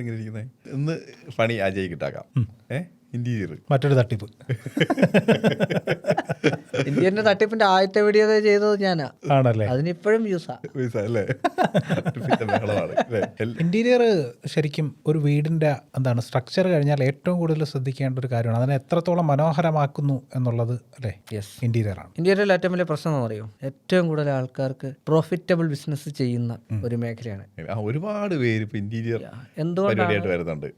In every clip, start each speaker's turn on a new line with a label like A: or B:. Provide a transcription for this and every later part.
A: ഇങ്ങനെ ഇരിക്കുന്നത് ഇന്ന് പണി അജയ് കിട്ടാക്കാം. ഏ? ഇന്റീരിയർ.
B: മറ്റൊരു തട്ടിപ്പ്.
C: ഇന്ത്യന്റെ തട്ടിപ്പിന്റെ ആദ്യത്തെ വീഡിയോ ചെയ്തത് ഞാനാ.
B: ആണല്ലേ?
C: അതിനിപ്പോഴും യൂസാ
A: അല്ലേ?
B: ഇന്റീരിയർ ശരിക്കും ഒരു വീടിന്റെ എന്താണ് സ്ട്രക്ചർ കഴിഞ്ഞാൽ ഏറ്റവും കൂടുതൽ ശ്രദ്ധിക്കേണ്ട ഒരു കാര്യമാണ്. അതിനെ എത്രത്തോളം മനോഹരമാക്കുന്നു എന്നുള്ളത് അല്ലേ?
C: യെസ്
B: ഇന്റീരിയർ ആണ്
C: ഇന്ത്യയിലെ ഏറ്റവും വലിയ പ്രശ്നം എന്ന് പറയും ഏറ്റവും കൂടുതൽ ആൾക്കാർക്ക് പ്രോഫിറ്റബിൾ ബിസിനസ് ചെയ്യുന്ന ഒരു മേഖലയാണ്.
A: ആ, ഒരുപാട് പേര് ഇന്റീരിയർ
C: എന്തുകൊണ്ടാണ്?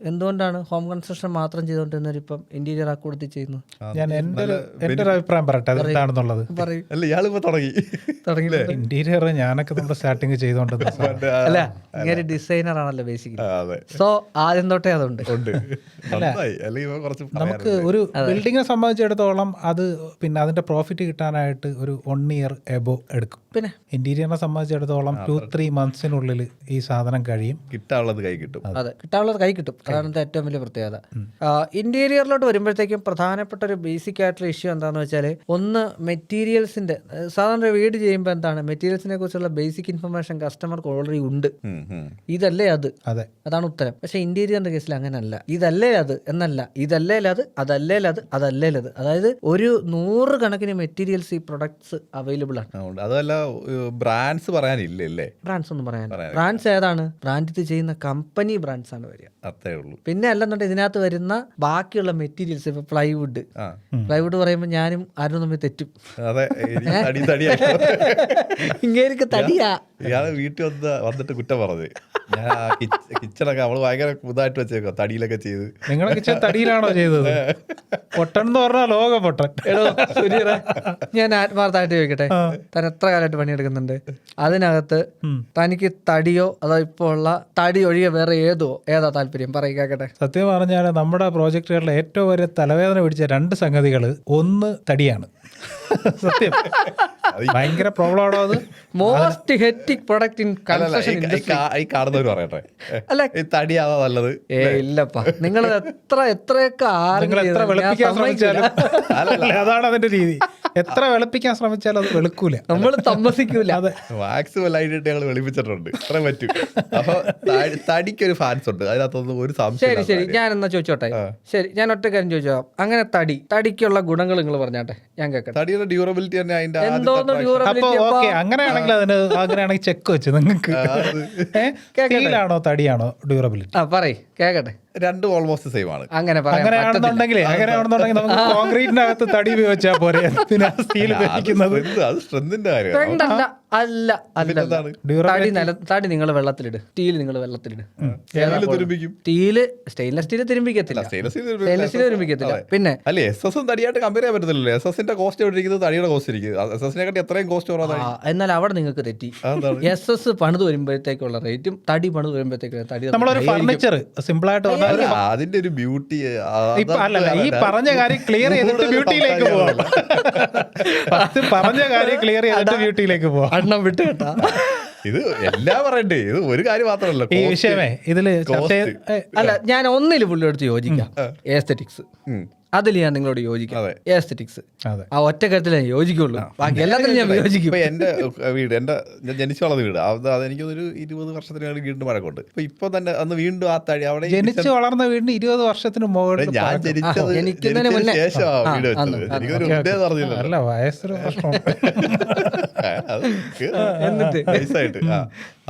C: എന്തുകൊണ്ടാണ്? ഹോം കൺസ്ട്രക്ഷൻ മാത്രം ചെയ്തുകൊണ്ടിരുന്നവർ ഇപ്പം ഇന്റീരിയർ ആക്കൂടത്തി ചെയ്യുന്നു.
B: ഞാൻ എന്റെ ഒരു എന്റെ ഒരു അഭിപ്രായം പറയട്ടെ അത് എന്താണെന്നുള്ളത്.
C: പറയൂ.
A: അല്ല ഇയാളിപ്പോ തുടങ്ങി.
C: തുടങ്ങി
B: ഇന്റീരിയർ ഞാനൊക്കെ നമ്മുടെ സ്റ്റാർട്ടിങ് ചെയ്തുകൊണ്ടിരുന്ന സാധനം.
A: ആ-
C: അല്ല ഇങ്ങനെ ഡിസൈനർ ആണല്ലോ ബേസിക്കലി
A: അതെ.
C: സോ ആദ്യം തൊട്ടേ അതുണ്ട്.
A: ഉണ്ട്. നന്നായി. അല്ലെങ്കിൽ ഇവൻ കുറച്ച്
B: നമുക്ക് ഒരു ബിൽഡിങ്ങിനെ സംബന്ധിച്ചിടത്തോളം അത് പിന്നെ അതിന്റെ പ്രോഫിറ്റ് കിട്ടാനായിട്ട് ഒരു വൺ ഇയർ എബോ എടുക്കും.
C: പിന്നെ?
B: ഇന്റീരിയറിനെ സംബന്ധിച്ചിടത്തോളം ടു ത്രീ മന്ത്സിനുള്ളിൽ ഈ സാധനം കഴിയും.
A: കിട്ടാനുള്ളത് കൈ കിട്ടും.
C: അതെ. കിട്ടാനുള്ളത് കൈ കിട്ടും. അതാണ് ഇതിന്റെ ഏറ്റവും വലിയ പ്രത്യേകത. ഇന്റീരിയറിലോട്ട് വരുമ്പോഴത്തേക്കും പ്രധാനപ്പെട്ട ഒരു ബേസിക് ആയിട്ടുള്ള ഇഷ്യൂ എന്താണെന്ന് വെച്ചാൽ ഒന്ന് മെറ്റീരിയൽസിന്റെ സാധാരണ വീട് ചെയ്യുമ്പോൾ എന്താണ് മെറ്റീരിയൽസിനെ കുറിച്ചുള്ള ബേസിക് ഇൻഫർമേഷൻ കസ്റ്റമർക്ക് ഓൾറെഡി ഉണ്ട്. ഇതല്ലേ അത്?
B: അതെ.
C: അതാണ് ഉത്തരം. പക്ഷേ ഇന്റീരിയറിന്റെ കേസിൽ അങ്ങനല്ല. ഇതല്ലേ അത് എന്നല്ല. ഇതല്ലേ അത് അതല്ലേ അത് അതല്ലേ അത്. അതായത് ഒരു നൂറ് കണക്കിന് മെറ്റീരിയൽസ് ഈ പ്രൊഡക്ട്സ് അവൈലബിൾ ആണ്.
A: അതല്ല ബ്രാൻഡ്സ് പറയാനില്ല
C: ബ്രാൻഡ്സ് ഒന്നും പറയാൻ ബ്രാൻഡ്സ് ഏതാണ്? ബ്രാൻഡ് ഇത് ചെയ്യുന്ന കമ്പനി ബ്രാൻഡ്സ് ആണ് വരിക.
A: അത്രേ ഉള്ളൂ.
C: പിന്നെ അല്ലെന്നുണ്ടെങ്കിൽ ഇതിനകത്ത് വരുന്ന ബാക്കിയുള്ള മെറ്റീരിയൽസ് ഇപ്പൊ പ്ലൈവുഡ് പ്ലൈവുഡ് പറയുമ്പോൾ ഞാനും ആരും തമ്മിൽ തെറ്റും. ഇങ്ങനെ തടിയാ.
A: ഇയാൾ വീട്ടിൽ വന്ന് വന്നിട്ട് കുറ്റം പറഞ്ഞത് ഞാൻ കിച്ചണൊക്കെ അവൾ ഭയങ്കര ഇതായിട്ട് വെച്ചേക്കോ തടിയിലൊക്കെ ചെയ്ത്.
B: നിങ്ങളെ കിച്ചൺ തടിയിലാണോ ചെയ്തത്? പൊട്ടൻ എന്ന് പറഞ്ഞാൽ ലോക പൊട്ടൻ.
C: എടോ ഞാൻ ആത്മാർത്ഥമായിട്ട് ചോദിക്കട്ടെ? താൻ എത്ര കാലമായിട്ട് പണിയെടുക്കുന്നുണ്ട്? അതിനകത്ത് തനിക്ക് തടിയോ അതോ ഇപ്പോൾ ഉള്ള തടി ഒഴികെ വേറെ ഏതോ ഏതാ താല്പര്യം? പറയും കേക്കട്ടെ.
B: സത്യം പറഞ്ഞാൽ നമ്മുടെ പ്രോജക്റ്റുകളിലെ ഏറ്റവും വലിയ തലവേദന പിടിച്ച രണ്ട് സംഗതികൾ ഒന്ന് തടിയാണ്. സത്യം. ഭയങ്കര പ്രോബ്ലം ആണോ അത്?
C: Most hectic product in construction
A: ഈ- കാണുന്നവർ പറയട്ടെ.
C: അല്ല.
A: ഈ തടിയാവാ നല്ലത്.
C: ഏ ഇല്ലപ്പാ. നിങ്ങൾ എത്ര എത്രയൊക്കെ
B: നിങ്ങൾ എത്ര വെളുപ്പിക്കാൻ ശ്രമിച്ചാലും അതാണ് അതിന്റെ രീതി. എത്ര വെളുപ്പിക്കാൻ ശ്രമിച്ചാലും അത് വെളുക്കൂല.
C: നമ്മൾ സമ്മതിക്കൂല.
B: അതെ.
A: മാക്സിമം ആയിട്ട് ഞങ്ങൾ വെളുപ്പിച്ചിട്ടുണ്ട്. ഇത്ര പറ്റും. അപ്പൊ തടി- തടിക്കൊരു ഫാൻസ് ഉണ്ട്. അതിനകത്തൊന്നും ഒരു
C: ശരി
A: സംശയം
C: ശരി ഞാൻ എന്നാ ചോദിച്ചോട്ടെ? ശരി ഞാൻ ഒറ്റ കാര്യം ചോദിച്ചോ അങ്ങനെ തടി തടിക്കുള്ള ഗുണങ്ങൾ നിങ്ങൾ പറഞ്ഞാട്ടെ. ഞാൻ കേക്കട്ടെ.
A: തടിയുടെ ഡ്യൂറബിലിറ്റി തന്നെ അതിന്റെ attraction.
B: അപ്പൊ ഓക്കെ അങ്ങനെയാണെങ്കിൽ അതിന് അങ്ങനെയാണെങ്കിൽ ചെക്ക് വെച്ച് നിങ്ങൾക്ക്. തടിയാണോ ഡ്യൂറബിലിറ്റി
C: ആ പറയ് കേക്കട്ടെ.
A: രണ്ടും ഓൾമോസ്റ്റ് സെയിം ആണ്.
C: അങ്ങനെ
B: അങ്ങനെയാണെന്നുണ്ടെങ്കിൽ അങ്ങനെയാണെന്നുണ്ടെങ്കിൽ നമുക്ക് കോൺക്രീറ്റിനകത്ത് തടി ഉപയോഗിച്ചാൽ പോരെ. സ്റ്റീൽ
A: അത്
B: ഉപയോഗിക്കുന്നത്?
A: അത് സ്ട്രെന്തിന്റെ കാര്യം.
C: Trend അല്ല അല്ല തടി നില തടി നിങ്ങൾ വെള്ളത്തിലിട്. സ്റ്റീൽ നിങ്ങൾ വെള്ളത്തിലിട്. സ്റ്റീൽ സ്റ്റെയിൻലെസ് സ്റ്റീൽ തിരുമ്പിക്കത്തില്ല.
A: സ്റ്റെയിൻലെസ് സ്റ്റീൽ
C: തിരുമ്പിക്കത്തില്ല. പിന്നെ
A: അല്ലെ എസ് എസും തടിയായിട്ട് കമ്പയർ ചെയ്യാൻ പറ്റത്തില്ലല്ലോ. എസ് എസിന്റെ കോസ്റ്റ് എവിടെ ഇരിക്കുന്നത് തടിയുടെ കോസ്റ്റ് ഇരിക്കുന്നത് എസ് എസിനെ കാട്ടി എത്രയും കോസ്റ്റ് കുറവാണ്?
C: എന്നാൽ അവിടെ നിങ്ങൾക്ക് തെറ്റി? എസ് എസ് പണിത് വരുമ്പോഴത്തേക്കുള്ള റേറ്റും തടി പണിത് വരുമ്പോഴത്തേക്കുള്ള തടി
B: നമ്മളൊരു ഫർണിച്ചർ സിമ്പിൾ ആയിട്ട്
A: അതിന്റെ ഒരു ബ്യൂട്ടി
B: ഈ പറഞ്ഞ കാര്യം ക്ലിയർ ചെയ്തിട്ട് ബ്യൂട്ടിയിലേക്ക് പോവാം. അത് പറഞ്ഞ കാര്യം ക്ലിയർ ചെയ്തിട്ട് ബ്യൂട്ടിയിലേക്ക് പോവാം.
C: അണ്ണം വിട്ട് കേട്ടാ.
A: ഇത് എല്ലാം പറയണ്ടേ ഇത് ഒരു കാര്യം മാത്രമല്ല
B: ഈ വിഷയമേ ഇതിൽ
C: അല്ല ഞാൻ ഒന്നിൽ പുള്ളിയെടുത്ത് യോജിക്കാം. ഏസ്തെറ്റിക്സ്
A: ഉം.
C: അതിൽ ഞാൻ നിങ്ങളോട് യോജിക്കാം.
A: അതെ.
C: ആ ഒറ്റ കാര്യത്തിൽ ഞാൻ യോജിക്കുള്ളൂ. ബാക്കി എല്ലാത്തിലും ഞാൻ യോജിക്കും.
A: ഇപ്പൊ എന്റെ വീട് എന്റെ ഞാൻ ജനിച്ചു വളർന്ന വീട്. അത് അതെനിക്ക് ഒരു ഇരുപത് വർഷത്തിന് മേളിൽ വീണ്ടും മഴക്കുണ്ട് ഇപ്പൊ ഇപ്പൊ തന്നെ അന്ന് വീണ്ടും ആ തഴി അവിടെ
B: ജനിച്ചു വളർന്ന വീടിന് ഇരുപത് വർഷത്തിന് മുകളിൽ
A: ഞാൻ ജനിച്ചത് ജനിച്ചതിന്
C: മുന്നേ.
A: എനിക്കൊരു പറഞ്ഞില്ല
B: അല്ല വയസ്സൊരു
C: എന്നിട്ട്?
A: ആ.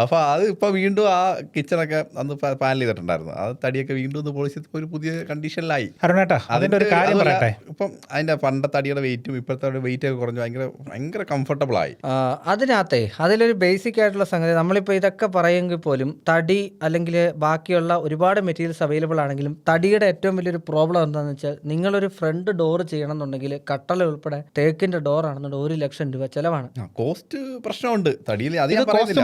A: അപ്പൊ അത് ഇപ്പോൾ വീണ്ടും ആ കിച്ചണൊക്കെ അന്ന് പാനൽ ചെയ്തിട്ടുണ്ടായിരുന്നു. ആ തടിയൊക്കെ വീണ്ടും ഒന്ന് പോളിസി ഒരു പുതിയ കണ്ടീഷനിലായി
B: അരുണേട്ടാ അതിന്റെ ഒരു കാര്യം പറയട്ടെ.
A: ഇപ്പം അതിന്റെ പണ്ടത്തെ തടിയുടെ വെയിറ്റും ഇപ്പോഴത്തെ വെയിറ്റ് ഒക്കെ കുറഞ്ഞു ഭയങ്കര ഭയങ്കര കംഫർട്ടബിൾ ആയി.
C: അതിനകത്തെ അതിലൊരു ബേസിക് ആയിട്ടുള്ള സംഗതി നമ്മളിപ്പോൾ ഇതൊക്കെ പറയുമെങ്കിൽ പോലും തടി അല്ലെങ്കിൽ ബാക്കിയുള്ള ഒരുപാട് മെറ്റീരിയൽസ് അവൈലബിൾ ആണെങ്കിലും തടിയുടെ ഏറ്റവും വലിയൊരു പ്രോബ്ലം എന്താണെന്ന് വെച്ചാൽ നിങ്ങളൊരു ഫ്രണ്ട് ഡോർ ചെയ്യണം എന്നുണ്ടെങ്കിൽ കട്ടള ഉൾപ്പെടെ തേക്കിന്റെ ഡോർ ആണെന്നുണ്ടെങ്കിൽ ഒരു ലക്ഷം രൂപ ചെലവാണ്.
A: കോസ്റ്റ് പ്രശ്നമുണ്ട്. തടിയിൽ